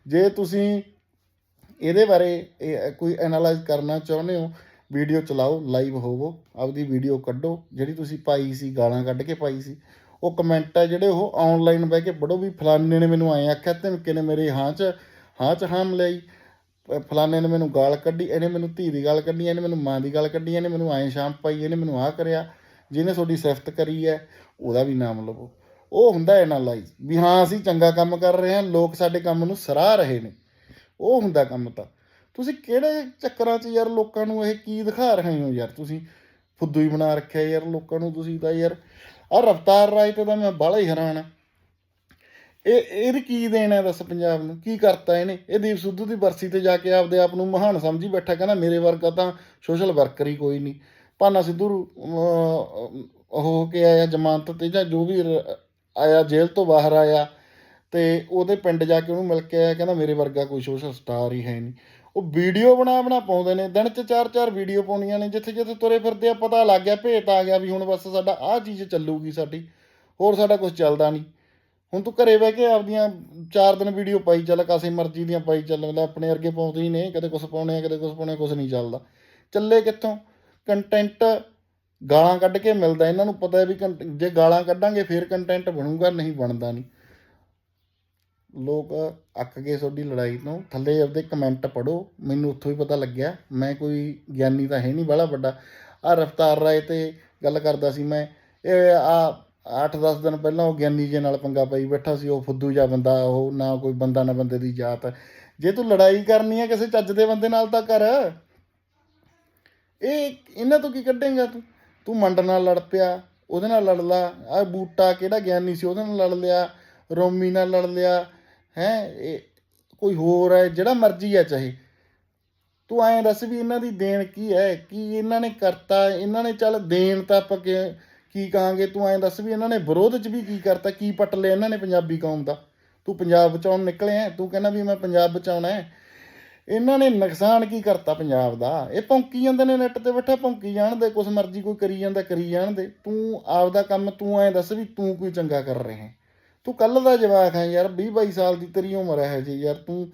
ਜੇ ਤੁਸੀਂ ਇਹਦੇ ਬਾਰੇ ਕੋਈ ਐਨਾਲਾਈਜ਼ ਕਰਨਾ ਚਾਹੁੰਦੇ ਹੋ ਵੀਡੀਓ ਚਲਾਓ ਲਾਈਵ ਹੋਵੋ, ਆਪਦੀ ਵੀਡੀਓ ਕੱਢੋ, ਜਿਹੜੀ ਤੁਸੀਂ ਪਾਈ ਸੀ, ਗਾਲਾਂ ਕੱਢ ਕੇ ਪਾਈ ਸੀ, ਉਹ ਕਮੈਂਟ ਆ ਜਿਹੜੇ ਉਹ ਆਨਲਾਈਨ ਬਹਿ ਕੇ ਪੜੋ ਵੀ ਫਲਾਣੇ ਨੇ ਮੈਨੂੰ ਆਏ ਆਖਿਆ, ਧਮਕੇ ਨੇ ਮੇਰੇ ਹਾਂ ਚ ਹਾਂ ਚ ਹਾਂ ਮਿਲਾਈ ਪ- ਫਲਾਣੇ ਨੇ ਮੈਨੂੰ ਗਾਲ ਕੱਢੀ, ਇਹਨੇ ਮੈਨੂੰ ਧੀ ਦੀ ਗਾਲ ਕੱਢੀ, ਇਹਨੇ ਮੈਨੂੰ ਮਾਂ ਦੀ ਗਾਲ ਕੱਢੀ, ਇਹਨੇ ਮੈਨੂੰ ਆਏ ਸ਼ਾਮ ਪਾਈ, ਇਹਨੇ ਮੈਨੂੰ ਆਹ ਕਰਿਆ, ਜਿਹਨੇ ਤੁਹਾਡੀ ਸਿਫਤ ਕਰੀ ਹੈ, ਉਹਦਾ ਵੀ ਨਾਮ ਲਵੋ। ਉਹ ਹੁੰਦਾ ਐਨਾਲਾਈਜ਼ ਵੀ ਹਾਂ ਅਸੀਂ ਚੰਗਾ ਕੰਮ ਕਰ ਰਹੇ ਹਾਂ, ਲੋਕ ਸਾਡੇ ਕੰਮ ਨੂੰ ਸਰਾਹ ਰਹੇ ਨੇ। ਉਹ ਹੁੰਦਾ ਕੰਮ ਤਾਂ। ਤੁਸੀਂ ਕਿਹੜੇ ਚੱਕਰਾਂ 'ਚ ਯਾਰ ਲੋਕਾਂ ਨੂੰ ਇਹ ਕੀ ਦਿਖਾ ਰਹੇ ਹੋ ਯਾਰ ਤੁਸੀਂ? ਫੁੱਦੂ ਹੀ ਬਣਾ ਰੱਖਿਆ ਯਾਰ ਲੋਕਾਂ ਨੂੰ ਤੁਸੀਂ ਤਾਂ ਯਾਰ। ਆ ਰਫਤਾਰ ਰਾਏ ਤੇ ਤਾਂ ਮੈਂ ਬਾਹਲਾ ਹੀ ਹੈਰਾਨ ਆ ਇਹ ਇਹਦੀ ਕੀ ਦੇਣ ਹੈ ਦੱਸ ਪੰਜਾਬ ਨੂੰ? ਕੀ ਕਰਤਾ ਇਹਨੇ? ਇਹ ਦੀਪ ਸਿੱਧੂ ਦੀ ਬਰਸੀ ਤੇ ਜਾ ਕੇ ਆਪਦੇ ਆਪ ਨੂੰ ਮਹਾਨ ਸਮਝੀ ਬੈਠਾ, ਕਹਿੰਦਾ ਮੇਰੇ ਵਰਗਾ ਤਾਂ ਸੋਸ਼ਲ ਵਰਕਰ ਹੀ ਕੋਈ ਨਹੀਂ। ਭਾਨਾ ਸਿੱਧੂ ਹੋ ਕੇ ਆਇਆ ਜ਼ਮਾਨਤ ਤੇ ਜਾਂ ਜੋ ਵੀ ਆਇਆ, ਜੇਲ੍ਹ ਤੋਂ ਬਾਹਰ ਆਇਆ ਤੇ ਉਹਦੇ ਪਿੰਡ ਜਾ ਕੇ ਉਹਨੂੰ ਮਿਲ ਕੇ ਆਇਆ, ਕਹਿੰਦਾ ਮੇਰੇ ਵਰਗਾ ਕੋਈ ਸੋਸ਼ਲ ਸਟਾਰ ਹੀ ਹੈ ਨਹੀਂ। ਉਹ ਵੀਡੀਓ ਬਣਾ ਬਣਾ ਪਾਉਂਦੇ ਨੇ, ਦਿਨ 'ਚ ਚਾਰ ਚਾਰ ਵੀਡੀਓ ਪਾਉਣੀਆਂ ਨੇ, ਜਿੱਥੇ ਜਿੱਥੇ ਤੁਰੇ ਫਿਰਦੇ ਆ, ਪਤਾ ਲੱਗ ਗਿਆ, ਭੇਤ ਆ ਗਿਆ ਵੀ ਹੁਣ ਬਸ ਸਾਡਾ ਆਹ ਚੀਜ਼ ਚੱਲੂਗੀ ਸਾਡੀ, ਹੋਰ ਸਾਡਾ ਕੁਝ ਚੱਲਦਾ ਨਹੀਂ। ਹੁਣ ਤੂੰ ਘਰੇ ਬਹਿ ਕੇ ਆਪਦੀਆਂ ਚਾਰ ਦਿਨ ਵੀਡੀਓ ਪਾਈ ਚੱਲ, ਕਾਸੇ ਮਰਜ਼ੀ ਦੀਆਂ ਪਾਈ ਚੱਲ ਲੈ ਆਪਣੇ ਵਰਗੇ ਪਾਉਂਦੇ ਹੀ ਨੇ ਕਦੇ ਕੁਝ ਪਾਉਣੇ ਆ, ਕਦੇ ਕੁਝ ਪਾਉਣੇ ਕੁਝ ਨਹੀਂ ਚੱਲਦਾ। ਚੱਲੇ ਕਿੱਥੋਂ? ਕੰਟੈਂਟ ਗਾਲਾਂ ਕੱਢ ਕੇ ਮਿਲਦਾ, ਇਹਨਾਂ ਨੂੰ ਪਤਾ ਹੈ ਵੀ ਕੰਟ- ਜੇ ਗਾਲਾਂ ਕੱਢਾਂਗੇ ਫਿਰ ਕੰਟੈਂਟ ਬਣੂਗਾ, ਨਹੀਂ ਬਣਦਾ ਨਹੀਂ ਲੋਕ ਅੱਕ ਗਏ ਤੁਹਾਡੀ ਲੜਾਈ ਤੋਂ, ਥੱਲੇ ਆਪਦੇ ਕਮੈਂਟ ਪੜੋ ਮੈਨੂੰ ਉੱਥੋਂ ਹੀ ਪਤਾ ਲੱਗਿਆ, ਮੈਂ ਕੋਈ ਗਿਆਨੀ ਤਾਂ ਹੈ ਨਹੀਂ, ਬਾਹਲਾ ਵੱਡਾ। ਆ ਰਫਤਾਰ ਰਾਏ ਤੇ ਗੱਲ ਕਰਦਾ ਸੀ ਮੈਂ, ਇਹ ਆ 8-10 ਦਿਨ ਪਹਿਲਾਂ ਉਹ ਗਿਆਨੀ ਜੇ ਨਾਲ ਪੰਗਾ ਪਈ ਬੈਠਾ ਸੀ, ਉਹ ਫੁੱਦੂ ਜਿਹਾ ਬੰਦਾ, ਉਹ ਨਾ ਕੋਈ ਬੰਦਾ, ਨਾ ਬੰਦੇ ਦੀ ਜਾਤ। ਜੇ ਤੂੰ ਲੜਾਈ ਕਰਨੀ ਹੈ ਕਿਸੇ ਚੱਜ ਦੇ ਬੰਦੇ ਨਾਲ ਤਾਂ ਕਰ। ਇਹ ਇਹਨਾਂ ਤੋਂ ਕੀ ਕੱਢੇਂਗਾ ਤੂੰ? ਤੂੰ ਮੰਡ ਨਾਲ ਲੜ ਪਿਆ, ਉਹਦੇ ਨਾਲ ਲੜ ਲਾ। ਆ ਬੂਟਾ ਕਿਹੜਾ ਗਿਆਨੀ ਸੀ, ਉਹਦੇ ਨਾਲ ਲੜ ਲਿਆ, ਰੋਮੀ ਨਾਲ ਲੜ ਲਿਆ, ਹੈ? ਇਹ ਕੋਈ ਹੋਰ ਹੈ, ਜਿਹੜਾ ਮਰਜ਼ੀ ਹੈ ਚਾਹੇ। ਤੂੰ ਐਂ ਦੱਸ ਵੀ ਇਹਨਾਂ ਦੀ ਦੇਣ ਕੀ ਹੈ? ਕੀ ਇਹਨਾਂ ਨੇ ਕਰਤਾ? ਇਹਨਾਂ ਨੇ ਚੱਲ ਦੇਣ ਤਾਂ ਆਪਾਂ ਕੀ ਕਹਾਂਗੇ? ਤੂੰ ਐਂ ਦੱਸ ਵੀ ਇਹਨਾਂ ਨੇ ਵਿਰੋਧ 'ਚ ਵੀ ਕੀ ਕਰਤਾ? ਕੀ ਪੱਟ ਲਿਆ ਇਹਨਾਂ ਨੇ ਪੰਜਾਬੀ ਕੌਮ ਦਾ? ਤੂੰ ਪੰਜਾਬ ਬਚਾਉਣ ਨਿਕਲੇ ਐ ਤੂੰ ਕਹਿੰਦਾ ਵੀ ਮੈਂ ਪੰਜਾਬ ਬਚਾਉਣਾ ਹੈ। ਇਹਨਾਂ ਨੇ ਨੁਕਸਾਨ ਕੀ ਕਰਤਾ ਪੰਜਾਬ ਦਾ? ਇਹ ਭੌਂਕੀ ਜਾਂਦੇ ਨੇ ਨੈੱਟ ਤੇ ਬੈਠਾ, ਭੌਂਕੀ ਜਾਣਦੇ ਕੁਛ ਮਰਜ਼ੀ ਕੋਈ ਕਰੀ ਜਾਂਦਾ, ਕਰੀ ਜਾਣਦੇ ਤੂੰ ਆਪਦਾ ਕੰਮ, ਤੂੰ ਐਂ ਦੱਸ ਵੀ ਤੂੰ ਕੋਈ ਚੰਗਾ ਕਰ ਰਿਹਾ ਤੂੰ ਕੱਲ ਦਾ ਜਵਾਕ ਹੈ ਯਾਰ 20 22 ਸਾਲ ਦੀ ਤੇਰੀ ਉਮਰ ਹੈ ਜੀ। ਯਾਰ ਤੂੰ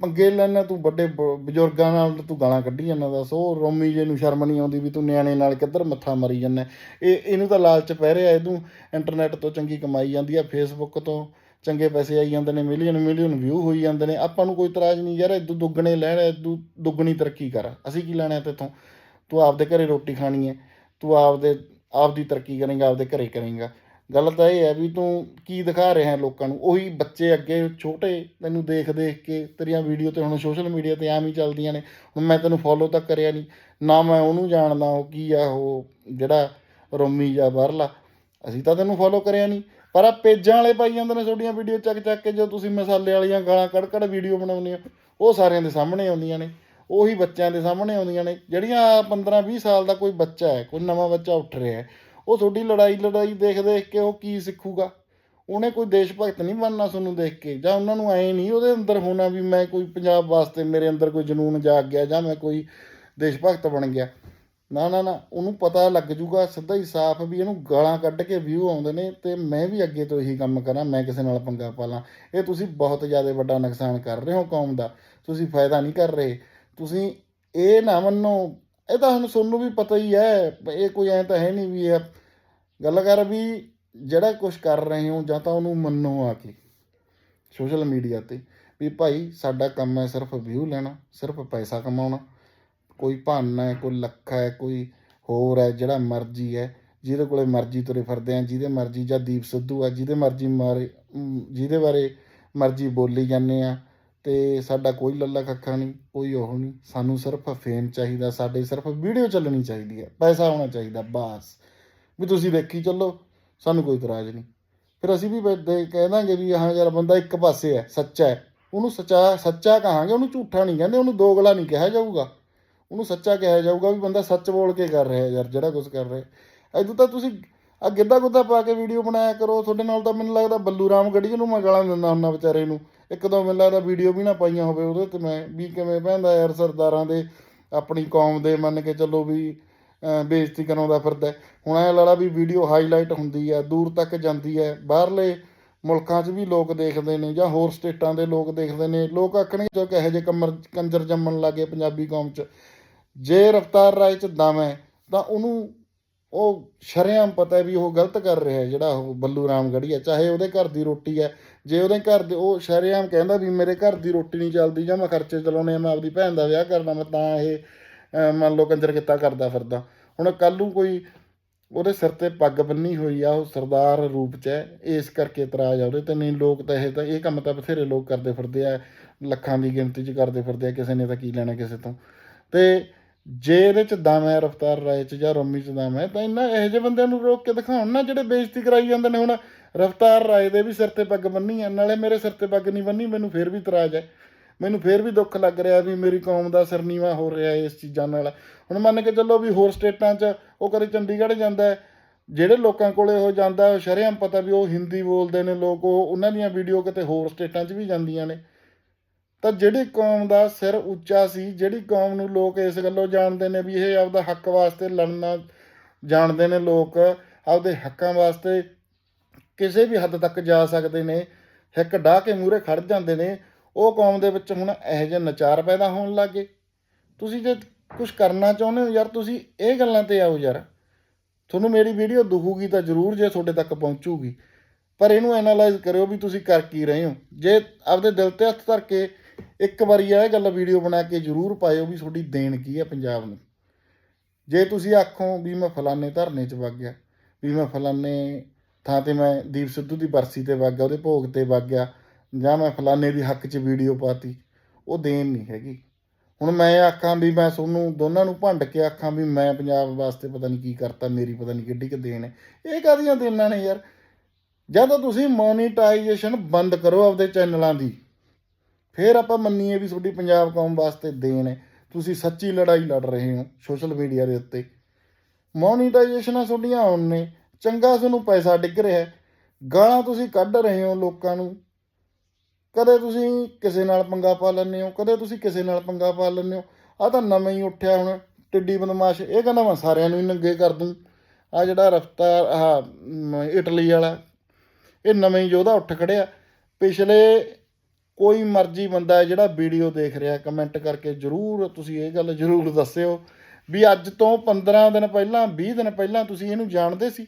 ਪੰਗੇ ਲੈਣਾ ਤੂੰ ਵੱਡੇ ਬ- ਬਜ਼ੁਰਗਾਂ ਨਾਲ ਤੂੰ ਗਾਲਾਂ ਕੱਢੀ ਜਾਂਦਾ ਦੱਸ ਉਹ ਰੋਮੀ ਜੇ ਨੂੰ ਸ਼ਰਮ ਨਹੀਂ ਆਉਂਦੀ ਵੀ ਤੂੰ ਨਿਆਣੇ ਨਾਲ ਕਿੱਧਰ ਮੱਥਾ ਮਾਰੀ ਜਾਂਦਾ। ਇਹ, ਇਹਨੂੰ ਤਾਂ ਲਾਲਚ ਪੈ ਰਿਹਾ, ਇਹਨੂੰ ਇੰਟਰਨੈਟ ਤੋਂ ਚੰਗੀ ਕਮਾਈ ਜਾਂਦੀ ਆ ਫੇਸਬੁੱਕ ਤੋਂ ਚੰਗੇ ਪੈਸੇ ਆਈ ਜਾਂਦੇ ਨੇ ਮਿਲੀਅਨ ਮਿਲੀਅਨ ਵਿਊ ਹੋਈ ਜਾਂਦੇ ਨੇ। ਆਪਾਂ ਨੂੰ ਕੋਈ ਇਤਰਾਜ਼ ਨਹੀਂ, ਯਾਰ ਤੂੰ ਦੁੱਗਣੇ ਲੈਣ ਇਦੋਂ ਦੁੱਗਣੀ ਤਰੱਕੀ ਕਰ। ਅਸੀਂ ਕੀ ਲੈਣਾ ਤੇਥੋਂ ਤੂੰ ਆਪਦੇ ਘਰੇ ਰੋਟੀ ਖਾਣੀ ਹੈ, ਤੂੰ ਆਪਦੇ, ਆਪਦੀ ਤਰੱਕੀ ਕਰੇਗਾ, ਆਪਦੇ ਘਰੇ ਕਰੇਂਗਾ। ਗੱਲ ਤਾਂ ਇਹ ਹੈ ਵੀ ਤੂੰ ਕੀ ਦਿਖਾ ਰਿਹਾ ਹੈ ਲੋਕਾਂ ਨੂੰ? ਉਹੀ ਬੱਚੇ ਅੱਗੇ ਛੋਟੇ, ਤੈਨੂੰ ਦੇਖ ਦੇਖ ਕੇ ਤੇਰੀਆਂ ਵੀਡੀਓ ਤੇ ਹੁਣ ਸੋਸ਼ਲ ਮੀਡੀਆ ਤੇ ਆਮ ਹੀ ਚੱਲਦੀਆਂ ਨੇ। ਹੁਣ ਮੈਂ ਤੈਨੂੰ ਫੋਲੋ ਤਾਂ ਕਰਿਆ ਨਹੀਂ ਨਾ ਮੈਂ ਉਹਨੂੰ ਜਾਣਦਾ ਉਹ ਕੀ ਆ ਉਹ ਜਿਹੜਾ ਰੋਮੀ ਜਾਂ ਬਾਹਰਲਾ। ਅਸੀਂ ਤਾਂ ਤੈਨੂੰ ਫੋਲੋ ਕਰਿਆ ਨਹੀਂ ਪਰ ਆ ਪੇਜਾਂ ਵਾਲੇ ਪਾਈ ਜਾਂਦੇ ਨੇ ਤੁਹਾਡੀਆਂ ਵੀਡੀਓ ਚੱਕ ਚੱਕ ਕੇ ਜੋ ਤੁਸੀਂ ਮਸਾਲੇ ਵਾਲੀਆਂ ਗਾਲਾਂ ਕੱਢ ਕੱਢ ਵੀਡੀਓ ਬਣਾਉਂਦੇ ਹੋ। ਉਹ ਸਾਰਿਆਂ ਦੇ ਸਾਹਮਣੇ ਆਉਂਦੀਆਂ ਨੇ। ਉਹੀ ਬੱਚਿਆਂ ਦੇ ਸਾਹਮਣੇ ਆਉਂਦੀਆਂ ਨੇ। ਜਿਹੜੀਆਂ 15 20 ਸਾਲ ਦਾ ਕੋਈ ਬੱਚਾ ਹੈ, ਕੋਈ ਨਵਾਂ ਬੱਚਾ ਉੱਠ ਰਿਹਾ ਹੈ ਉਹ ਤੁਹਾਡੀ ਲੜਾਈ ਲੜਾਈ ਦੇਖ ਦੇਖ ਕੇ ਉਹ ਕੀ ਸਿੱਖੂਗਾ? ਉਹਨੇ ਕੋਈ ਦੇਸ਼ ਭਗਤ ਨਹੀਂ ਬਣਨਾ ਤੁਹਾਨੂੰ ਦੇਖ ਕੇ। ਜਾਂ ਉਹਨਾਂ ਨੂੰ ਐ ਨਹੀਂ ਉਹਦੇ ਅੰਦਰ ਹੋਣਾ ਵੀ ਮੈਂ ਕੋਈ ਪੰਜਾਬ ਵਾਸਤੇ ਮੇਰੇ ਅੰਦਰ ਕੋਈ ਜਨੂਨ ਜਾਗ ਗਿਆ ਜਾਂ ਮੈਂ ਕੋਈ ਦੇਸ਼ ਭਗਤ ਬਣ ਗਿਆ। ਨਾ ਨਾ ਨਾ, ਉਹਨੂੰ ਪਤਾ ਲੱਗ ਜੂਗਾ ਸਿੱਧਾ ਹੀ ਸਾਫ਼ ਵੀ ਇਹਨੂੰ ਗਾਲਾਂ ਕੱਢ ਕੇ ਵਿਊ ਆਉਂਦੇ ਨੇ ਤੇ ਮੈਂ ਵੀ ਅੱਗੇ ਤੋਂ ਇਹੀ ਕੰਮ ਕਰਾਂ, ਮੈਂ ਕਿਸੇ ਨਾਲ ਪੰਗਾ ਪਾ ਲਾਂ। ਇਹ ਤੁਸੀਂ ਬਹੁਤ ਜ਼ਿਆਦਾ ਵੱਡਾ ਨੁਕਸਾਨ ਕਰ ਰਹੇ ਹੋ ਕੌਮ ਦਾ। ਤੁਸੀਂ ਫਾਇਦਾ ਨਹੀਂ ਕਰ ਰਹੇ। ਤੁਸੀਂ ਇਹ ਨਾ ਮੰਨੋ ਇਹ ਤਾਂ ਹੁਣ ਤੁਹਾਨੂੰ ਵੀ ਪਤਾ ਹੀ ਹੈ, ਇਹ ਕੋਈ ਐ ਤਾਂ ਹੈ ਨਹੀਂ ਵੀ ਇਹ ਗੱਲ ਕਰ ਵੀ ਜਿਹੜਾ ਕੁਝ ਕਰ ਰਹੇ ਹੋ ਜਾਂ ਤਾਂ ਉਹਨੂੰ ਮੰਨੋ ਆ ਕੇ ਸੋਸ਼ਲ ਮੀਡੀਆ ਤੇ ਵੀ ਭਾਈ ਸਾਡਾ ਕੰਮ ਹੈ ਸਿਰਫ ਵਿਊ ਲੈਣਾ, ਸਿਰਫ ਪੈਸਾ ਕਮਾਉਣਾ, ਕੋਈ ਭਾਨਾ ਹੈ, ਕੋਈ ਲੱਖਾ ਹੈ, ਕੋਈ ਹੋਰ ਹੈ, ਜਿਹੜਾ ਮਰਜ਼ੀ ਹੈ, ਜਿਹਦੇ ਕੋਲੇ ਮਰਜ਼ੀ ਤੁਰੇ ਫਿਰਦੇ ਆ, ਜਿਹਦੇ ਮਰਜ਼ੀ ਜਾਂ ਦੀਪ ਸਿੱਧੂ ਆ, ਜਿਹਦੇ ਮਰਜ਼ੀ ਮਾਰੇ ਜਿਹਦੇ ਬਾਰੇ ਮਰਜ਼ੀ ਬੋਲੀ ਜਾਂਦੇ ਆ ਤੇ ਸਾਡਾ ਕੋਈ ਲੱਲਾ ਕੱਖਾ ਨਹੀਂ, ਕੋਈ ਉਹ ਨਹੀਂ। ਸਾਨੂੰ ਸਿਰਫ ਫੇਮ ਚਾਹੀਦਾ, ਸਾਡੇ ਸਿਰਫ ਵੀਡੀਓ ਚੱਲਣੀ ਚਾਹੀਦੀ ਹੈ। ਪੈਸਾ ਹੋਣਾ ਚਾਹੀਦਾ, ਬਸ। ਵੀ ਤੁਸੀਂ ਦੇਖੀ ਚੱਲੋ, ਸਾਨੂੰ ਕੋਈ ਇਤਰਾਜ਼ ਨਹੀਂ। ਫਿਰ ਅਸੀਂ ਵੀ ਕਹਿ ਦਾਂਗੇ ਵੀ ਹਾਂ ਯਾਰ ਬੰਦਾ ਇੱਕ ਪਾਸੇ ਹੈ, ਸੱਚਾ ਹੈ। ਉਹਨੂੰ ਸੱਚਾ ਸੱਚਾ ਕਹਾਂਗੇ, ਉਹਨੂੰ ਝੂਠਾ ਨਹੀਂ ਕਹਿੰਦੇ, ਉਹਨੂੰ ਦੋਗਲਾ ਨਹੀਂ ਕਿਹਾ ਜਾਊਗਾ। ਉਹਨੂੰ ਸੱਚਾ ਕਿਹਾ ਜਾਊਗਾ ਵੀ ਬੰਦਾ ਸੱਚ ਬੋਲ ਕੇ ਕਰ ਰਿਹਾ ਯਾਰ, ਜਿਹੜਾ ਕੁਝ ਕਰ ਰਿਹਾ। ਇਦੋਂ ਤਾਂ ਤੁਸੀਂ ਆ ਗਿੱਧਾ ਗੁੱਦਾ ਪਾ ਕੇ ਵੀਡੀਓ ਬਣਾਇਆ ਕਰੋ, ਤੁਹਾਡੇ ਨਾਲ ਤਾਂ ਮੈਨੂੰ ਲੱਗਦਾ ਬੱਲੂ ਰਾਮ ਗੜੀ ਨੂੰ ਮੈਂ ਗਾਲਾਂ ਦਿੰਦਾ ਹੁੰਦਾ ਵਿਚਾਰੇ ਨੂੰ। ਇੱਕ ਦੋ ਮੈਨੂੰ ਲੱਗਦਾ ਵੀਡੀਓ ਵੀ ਨਾ ਪਾਈਆਂ ਹੋਵੇ ਉਹਦੇ ਤੇ ਮੈਂ ਵੀ ਕਿਵੇਂ ਪੈਂਦਾ ਯਾਰ ਸਰਦਾਰਾਂ ਦੇ, ਆਪਣੀ ਕੌਮ ਦੇ ਮੰਨ ਕੇ ਚੱਲੋ ਵੀ, ਅਹ, ਬੇਇੱਜ਼ਤੀ ਕਰਾਉਂਦਾ ਫਿਰਦਾ। ਹੁਣ ਐ ਲਾਲਾ ਵੀ ਵੀਡੀਓ ਹਾਈਲਾਈਟ ਹੁੰਦੀ ਹੈ ਦੂਰ ਤੱਕ ਜਾਂਦੀ ਹੈ ਬਾਹਰਲੇ ਮੁਲਕਾਂ 'ਚ ਵੀ ਲੋਕ ਦੇਖਦੇ ਨੇ ਜਾਂ ਹੋਰ ਸਟੇਟਾਂ ਦੇ ਲੋਕ ਦੇਖਦੇ ਨੇ। ਲੋਕ ਆਖਣਗੇ ਜੋ ਕਹੇ ਜੇ ਕਮਰ, ਕੰਜਰ ਜੰਮਣ ਲੱਗੇ ਪੰਜਾਬੀ ਕੌਮ 'ਚ। ਜੇ ਰਫਤਾਰ ਰਾਏ 'ਚ ਦਮ ਹੈ, ਤਾਂ ਉਹਨੂੰ ਉਹ ਸ਼ਰੇਆਮ ਪਤਾ ਹੈ ਵੀ ਉਹ ਗਲਤ ਕਰ ਰਿਹਾ ਜਿਹੜਾ ਉਹ ਬੱਲੂ ਰਾਮ ਗੜੀ ਹੈ ਚਾਹੇ ਉਹਦੇ ਘਰ ਦੀ ਰੋਟੀ ਹੈ ਜੇ ਉਹਦੇ ਘਰ ਦੇ ਉਹ ਸ਼ਰੇਆਮ ਕਹਿੰਦਾ ਵੀ ਮੇਰੇ ਘਰ ਦੀ ਰੋਟੀ ਨਹੀਂ ਚੱਲਦੀ ਜਾਂ ਮੈਂ ਖਰਚੇ ਚਲਾਉਣੇ ਆ, ਮੈਂ ਆਪਦੀ ਭੈਣ ਦਾ ਵਿਆਹ ਕਰਨਾ, ਮੈਂ ਤਾਂ ਇਹ ਮੰਨ ਲਓ ਕੰਜਰ ਕਿੱਤਾ ਕਰਦਾ ਫਿਰਦਾ। ਹੁਣ ਕੱਲ ਨੂੰ ਕੋਈ ਉਹਦੇ ਸਿਰ ਤੇ ਪੱਗ ਬੰਨੀ ਹੋਈ ਆ, ਉਹ ਸਰਦਾਰ ਰੂਪ 'ਚ ਹੈ, ਇਸ ਕਰਕੇ ਇਤਰਾਜ਼ ਆ ਉਹਦੇ ਤੇ, ਨਹੀਂ ਲੋਕ ਤਾਂ ਇਹ ਤਾਂ ਇਹ ਕੰਮ ਤਾਂ ਬਥੇਰੇ ਲੋਕ ਕਰਦੇ ਫਿਰਦੇ ਆ, ਲੱਖਾਂ ਦੀ ਗਿਣਤੀ 'ਚ ਕਰਦੇ ਫਿਰਦੇ ਆ, ਕਿਸੇ ਨੇ ਤਾਂ ਕੀ ਲੈਣਾ ਕਿਸੇ ਤੋਂ। ਤੇ ਜੇ ਇਹਦੇ 'ਚ ਦਮ ਹੈ ਰਫਤਾਰ ਰਾਏ 'ਚ ਜਾਂ ਰੋਮੀ 'ਚ ਦਮ ਹੈ, ਤਾਂ ਇਹਨਾਂ ਇਹੋ ਜਿਹੇ ਬੰਦਿਆਂ ਨੂੰ ਰੋਕ ਕੇ ਦਿਖਾਉਣ ਨਾ, ਜਿਹੜੇ ਬੇਇੱਜ਼ਤੀ ਕਰਾਈ ਜਾਂਦੇ ਨੇ ਹੁਣ ਰਫਤਾਰ ਰਾਏ ਦੇ ਵੀ ਸਿਰ ਤੇ ਪੱਗ ਬੰਨੀ ਆ, ਨਾਲੇ ਮੇਰੇ ਸਿਰ ਤੇ ਪੱਗ ਨਹੀਂ ਬੰਨੀ, ਮੈਨੂੰ ਫੇਰ ਵੀ ਇਤਰਾਜ਼ ਹੈ। ਮੈਨੂੰ ਫੇਰ ਵੀ ਦੁੱਖ ਲੱਗ ਰਿਹਾ ਵੀ ਮੇਰੀ ਕੌਮ ਦਾ ਸਿਰ ਨੀਵਾਂ ਹੋ ਰਿਹਾ ਇਸ ਚੀਜ਼ਾਂ ਨਾਲ। ਹੁਣ ਮੰਨ ਕੇ ਚੱਲੋ ਵੀ ਹੋਰ ਸਟੇਟਾਂ 'ਚ ਉਹ ਕਦੇ ਚੰਡੀਗੜ੍ਹ ਜਾਂਦਾ ਜਿਹੜੇ ਲੋਕਾਂ ਕੋਲੇ ਉਹ ਜਾਂਦਾ, ਉਹ ਪਤਾ ਵੀ ਉਹ ਹਿੰਦੀ ਬੋਲਦੇ ਨੇ ਲੋਕ, ਉਹ ਉਹਨਾਂ ਦੀਆਂ ਵੀਡੀਓ ਕਿਤੇ ਹੋਰ ਸਟੇਟਾਂ 'ਚ ਵੀ ਜਾਂਦੀਆਂ ਨੇ। ਤਾਂ ਜਿਹੜੀ ਕੌਮ ਦਾ ਸਿਰ ਉੱਚਾ ਸੀ, ਜਿਹੜੀ ਕੌਮ ਨੂੰ ਲੋਕ ਇਸ ਗੱਲੋਂ ਜਾਣਦੇ ਨੇ ਵੀ ਇਹ ਆਪਦਾ ਹੱਕ ਵਾਸਤੇ ਲੜਨਾ ਜਾਣਦੇ ਨੇ ਲੋਕ, ਆਪਦੇ ਹੱਕਾਂ ਵਾਸਤੇ ਕਿਸੇ ਵੀ ਹੱਦ ਤੱਕ ਜਾ ਸਕਦੇ ਨੇ ਹਿੱਕ ਡਾਹ ਕੇ ਮੂਹਰੇ ਖੜ ਜਾਂਦੇ ਨੇ, ਉਹ ਕੌਮ ਦੇ ਵਿੱਚ ਹੁਣ ਇਹੋ ਜਿਹੇ ਨਚਾਰ ਪੈਦਾ ਹੋਣ ਲੱਗੇ ਤੁਸੀਂ ਜੇ ਕੁਝ ਕਰਨਾ ਚਾਹੁੰਦੇ ਹੋ ਯਾਰ, ਤੁਸੀਂ ਇਹ ਗੱਲਾਂ ਤੇ ਆਓ ਯਾਰ। ਤੁਹਾਨੂੰ ਮੇਰੀ ਵੀਡੀਓ ਦੁਖੂਗੀ ਤਾਂ ਜ਼ਰੂਰ ਜੇ ਤੁਹਾਡੇ ਤੱਕ ਪਹੁੰਚੂਗੀ। ਪਰ ਇਹਨੂੰ ਐਨਾਲਾਈਜ਼ ਕਰਿਓ ਵੀ ਤੁਸੀਂ ਕਰ ਕੀ ਰਹੇ ਹੋ। ਜੇ ਆਪਦੇ ਦਿਲ ਤੇ ਹੱਥ ਧਰ ਕੇ ਇੱਕ ਵਾਰੀ ਇਹ ਗੱਲ ਵੀਡੀਓ ਬਣਾ ਕੇ ਜ਼ਰੂਰ ਪਾਇਓ ਵੀ ਤੁਹਾਡੀ ਦੇਣ ਕੀ ਹੈ ਪੰਜਾਬ ਨੂੰ। ਜੇ ਤੁਸੀਂ ਆਖੋ ਵੀ ਮੈਂ ਫਲਾਣੇ ਧਰਨੇ 'ਚ ਵਗ ਗਿਆ, ਵੀ ਮੈਂ ਫਲਾਣੇ ਥਾਂ ਤੇ ਮੈਂ ਦੀਪ ਸਿੱਧੂ ਦੀ ਬਰਸੀ ਤੇ ਵਗ ਗਿਆ, ਉਹਦੇ ਭੋਗ ਤੇ ਵਗ ਗਿਆ, ਜਾਂ ਮੈਂ ਫਲਾਣੇ ਦੀ ਹੱਕ 'ਚ ਵੀਡੀਓ ਪਾਤੀ, ਉਹ ਦੇਣ ਨਹੀਂ ਹੈਗੀ। ਹੁਣ ਮੈਂ ਆਖਾਂ ਵੀ ਮੈਂ ਤੁਹਾਨੂੰ ਦੋਨਾਂ ਨੂੰ ਭੰਡ ਕੇ ਆਖਾਂ ਵੀ ਮੈਂ ਪੰਜਾਬ ਵਾਸਤੇ ਪਤਾ ਨਹੀਂ ਕੀ ਕਰਤਾ, ਮੇਰੀ ਪਤਾ ਨਹੀਂ ਕਿੱਡੀ ਕੁ ਦੇਣ ਹੈ। ਇਹ ਕਾਹਦੀਆਂ ਦੇਣਾਂ ਨੇ ਯਾਰ? ਜਾਂ ਤਾਂ ਤੁਸੀਂ ਮੋਨੀਟਾਈਜੇਸ਼ਨ ਬੰਦ ਕਰੋ ਆਪਦੇ ਚੈਨਲਾਂ ਦੀ। ਫਿਰ ਆਪਾਂ ਮੰਨੀਏ ਵੀ ਤੁਹਾਡੀ ਪੰਜਾਬ ਕੌਮ ਵਾਸਤੇ ਦੇਣ ਹੈ। ਤੁਸੀਂ ਸੱਚੀ ਲੜਾਈ ਲੜ ਰਹੇ ਹੋ ਸੋਸ਼ਲ ਮੀਡੀਆ ਦੇ ਉੱਤੇ। ਮੋਨੀਟਾਈਜੇਸ਼ਨਾਂ ਤੁਹਾਡੀਆਂ ਆਉਣ ਨੇ। ਚੰਗਾ ਤੁਹਾਨੂੰ ਪੈਸਾ ਡਿੱਗ ਰਿਹਾ ਹੈ। ਗਾਲਾਂ ਤੁਸੀਂ ਕੱਢ ਰਹੇ ਹੋ ਲੋਕਾਂ ਨੂੰ। ਕਦੇ ਤੁਸੀਂ ਕਿਸੇ ਨਾਲ ਪੰਗਾ ਪਾ ਲੈਂਦੇ ਹੋ, ਕਦੇ ਤੁਸੀਂ ਕਿਸੇ ਨਾਲ ਪੰਗਾ ਪਾ ਲੈਂਦੇ ਹੋ। ਆ ਤਾਂ ਨਵੇਂ ਹੀ ਉੱਠਿਆ ਹੁਣ, ਟਿੱਡੀ ਬਦਮਾਸ਼, ਇਹ ਕਹਿੰਦਾ ਮੈਂ ਸਾਰਿਆਂ ਨੂੰ ਹੀ ਨੰਗੇ ਕਰ ਦੂੰ। ਆ ਜਿਹੜਾ ਰਫਤਾਰ, ਆਹ ਇਟਲੀ ਵਾਲਾ, ਇਹ ਨਵੇਂ ਹੀ ਯੋਧਾ ਉੱਠ ਖੜਿਆ। ਪਿਛਲੇ ਕੋਈ ਮਰਜ਼ੀ ਬੰਦਾ ਹੈ ਜਿਹੜਾ ਵੀਡੀਓ ਦੇਖ ਰਿਹਾ, ਕਮੈਂਟ ਕਰਕੇ ਜਰੂਰ ਤੁਸੀਂ ਇਹ ਗੱਲ ਜਰੂਰ ਦੱਸਿਓ ਵੀ ਅੱਜ ਤੋਂ 15 ਦਿਨ ਪਹਿਲਾਂ 20 ਦਿਨ ਪਹਿਲਾਂ ਤੁਸੀਂ ਇਹਨੂੰ ਜਾਣਦੇ ਸੀ?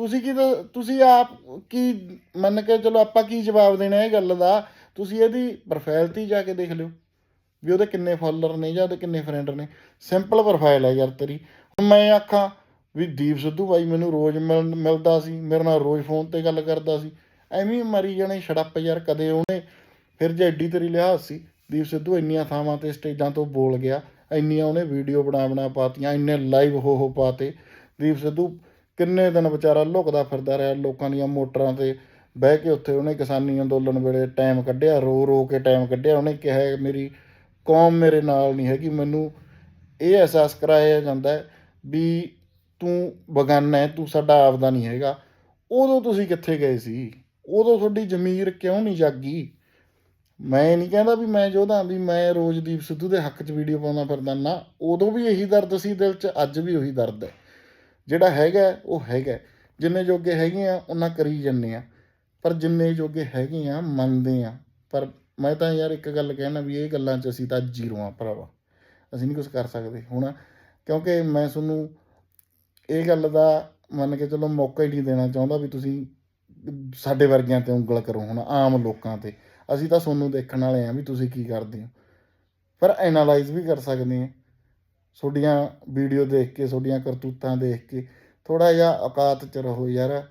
ਤੁਸੀਂ ਕੀ ਦ- ਤੁਸੀਂ ਆਪ ਕੀ ਮੰਨ ਕੇ ਚਲੋ ਆਪਾਂ ਕੀ ਜਵਾਬ ਦੇਣਾ ਇਹ ਗੱਲ ਦਾ? ਤੁਸੀਂ ਇਹਦੀ ਪ੍ਰੋਫਾਈਲ ਤੇ ਜਾ ਕੇ ਦੇਖ ਲਿਓ। ਵੀ ਉਹਦੇ ਕਿੰਨੇ ਫਾਲੋਅਰ ਨੇ ਜਾਂ ਉਹਦੇ ਕਿੰਨੇ ਫਰੈਂਡ ਨੇ। ਸਿੰਪਲ ਪ੍ਰੋਫਾਈਲ ਹੈ ਯਾਰ ਤੇਰੀ। ਹੁਣ ਮੈਂ ਆਖਾਂ ਵੀ ਦੀਪ ਸਿੱਧੂ ਬਾਈ ਮੈਨੂੰ ਰੋਜ਼ ਮਿਲ- ਮਿਲਦਾ ਸੀ। ਮੇਰੇ ਨਾਲ ਰੋਜ਼ ਫੋਨ ਤੇ ਗੱਲ ਕਰਦਾ ਸੀ। ਐਵੇਂ ਮਰੀ ਜਾਣੇ ਛੜੱਪ ਯਾਰ, ਕਦੇ ਉਹਨੇ ਫਿਰ ਜੇ ਐਡੀ ਤੇਰੀ ਲਿਹਾਜ਼ ਸੀ, ਦੀਪ ਸਿੱਧੂ ਇੰਨੀਆਂ ਥਾਵਾਂ ਤੇ ਸਟੇਜਾਂ ਤੋਂ ਬੋਲ ਗਿਆ। ਇੰਨੀਆਂ ਉਹਨੇ ਵੀਡੀਓ ਬਣਾ ਬਣਾ ਪਾਤੀਆਂ, ਇੰਨੇ ਲਾਈਵ ਹੋ ਹੋ ਪਾਤੇ। ਦੀਪ ਸਿੱਧੂ ਕਿੰਨੇ ਦਿਨ ਵਿਚਾਰਾ ਲੁਕਦਾ ਫਿਰਦਾ ਰਿਹਾ ਲੋਕਾਂ ਦੀਆਂ ਮੋਟਰਾਂ ਤੇ। ਬਹਿ ਕੇ ਉੱਥੇ ਉਹਨੇ ਕਿਸਾਨੀ ਅੰਦੋਲਨ ਵੇਲੇ ਟਾਈਮ ਕੱਢਿਆ, ਰੋ ਰੋ ਕੇ ਟਾਈਮ ਕੱਢਿਆ। ਉਹਨੇ ਕਿਹਾ ਮੇਰੀ ਕੌਮ ਮੇਰੇ ਨਾਲ ਨਹੀਂ ਹੈਗੀ, ਮੈਨੂੰ ਇਹ ਅਹਿਸਾਸ ਕਰਾਇਆ ਜਾਂਦਾ ਵੀ ਤੂੰ ਬਗਾਨਾ ਹੈ, ਤੂੰ ਸਾਡਾ ਆਪਦਾ ਨਹੀਂ ਹੈਗਾ। ਉਦੋਂ ਤੁਸੀਂ ਕਿੱਥੇ ਗਏ ਸੀ? ਉਦੋਂ ਤੁਹਾਡੀ ਜ਼ਮੀਰ ਕਿਉਂ ਨਹੀਂ ਜਾਗੀ? ਮੈਂ ਨਹੀਂ ਕਹਿੰਦਾ ਵੀ ਮੈਂ ਚਾਹੁੰਦਾ ਵੀ ਮੈਂ ਰੋਜਦੀਪ ਸਿੱਧੂ ਦੇ ਹੱਕ 'ਚ ਵੀਡੀਓ ਪਾਉਂਦਾ ਫਿਰਦਾ ਨਾ। ਉਦੋਂ ਵੀ ਇਹੀ ਦਰਦ ਸੀ, ਦਿਲ 'ਚ ਅੱਜ ਵੀ ਉਹੀ ਦਰਦ ਹੈ। ਜਿਹੜਾ ਹੈਗਾ ਉਹ ਹੈਗਾ ਜਿੰਨੇ ਜੋਗੇ ਹੈਗੇ ਆ ਉਹਨਾਂ ਕਰੀ ਜੰਨੇ ਆ। ਪਰ ਜਿੰਨੇ ਜੋਗੇ ਹੈਗੇ ਆ, ਮੰਨਦੇ ਆ। ਪਰ ਮੈਂ ਤਾਂ ਯਾਰ ਇੱਕ ਗੱਲ ਕਹਿਣਾ ਵੀ ਇਹ ਗੱਲਾਂ 'ਚ ਅਸੀਂ ਤਾਂ ਜ਼ੀਰੋ ਆ ਭਰਾਵਾ। ਅਸੀਂ ਨਹੀਂ ਕੁਝ ਕਰ ਸਕਦੇ। ਹੁਣ ਕਿਉਂਕਿ ਮੈਂ ਤੁਹਾਨੂੰ ਇਹ ਗੱਲ ਦਾ ਮੰਨ ਕੇ ਚਲੋ ਮੌਕਾ ਹੀ ਨਹੀਂ ਦੇਣਾ ਚਾਹੁੰਦਾ ਵੀ ਤੁਸੀਂ ਸਾਡੇ ਵਰਗਿਆਂ ਤੇ ਉਂਗਲ ਕਰੋ, ਹੁਣ ਆਮ ਲੋਕਾਂ ਤੇ। ਅਸੀਂ ਤਾਂ ਤੁਹਾਨੂੰ ਦੇਖਣ ਵਾਲੇ ਆ ਵੀ ਤੁਸੀਂ ਕੀ ਕਰਦੇ ਹੋ। ਪਰ ਐਨਾਲਾਈਜ਼ ਵੀ ਕਰ ਸਕਦੇ ਆ। ਤੁਹਾਡੀਆਂ ਵੀਡੀਓ ਦੇਖ ਕੇ ਤੁਹਾਡੀਆਂ ਕਰਤੂਤਾਂ ਦੇਖ ਕੇ ਥੋੜਾ ਜਿਹਾ ਔਕਾਤ ਚ ਰਹੋ ਯਾਰ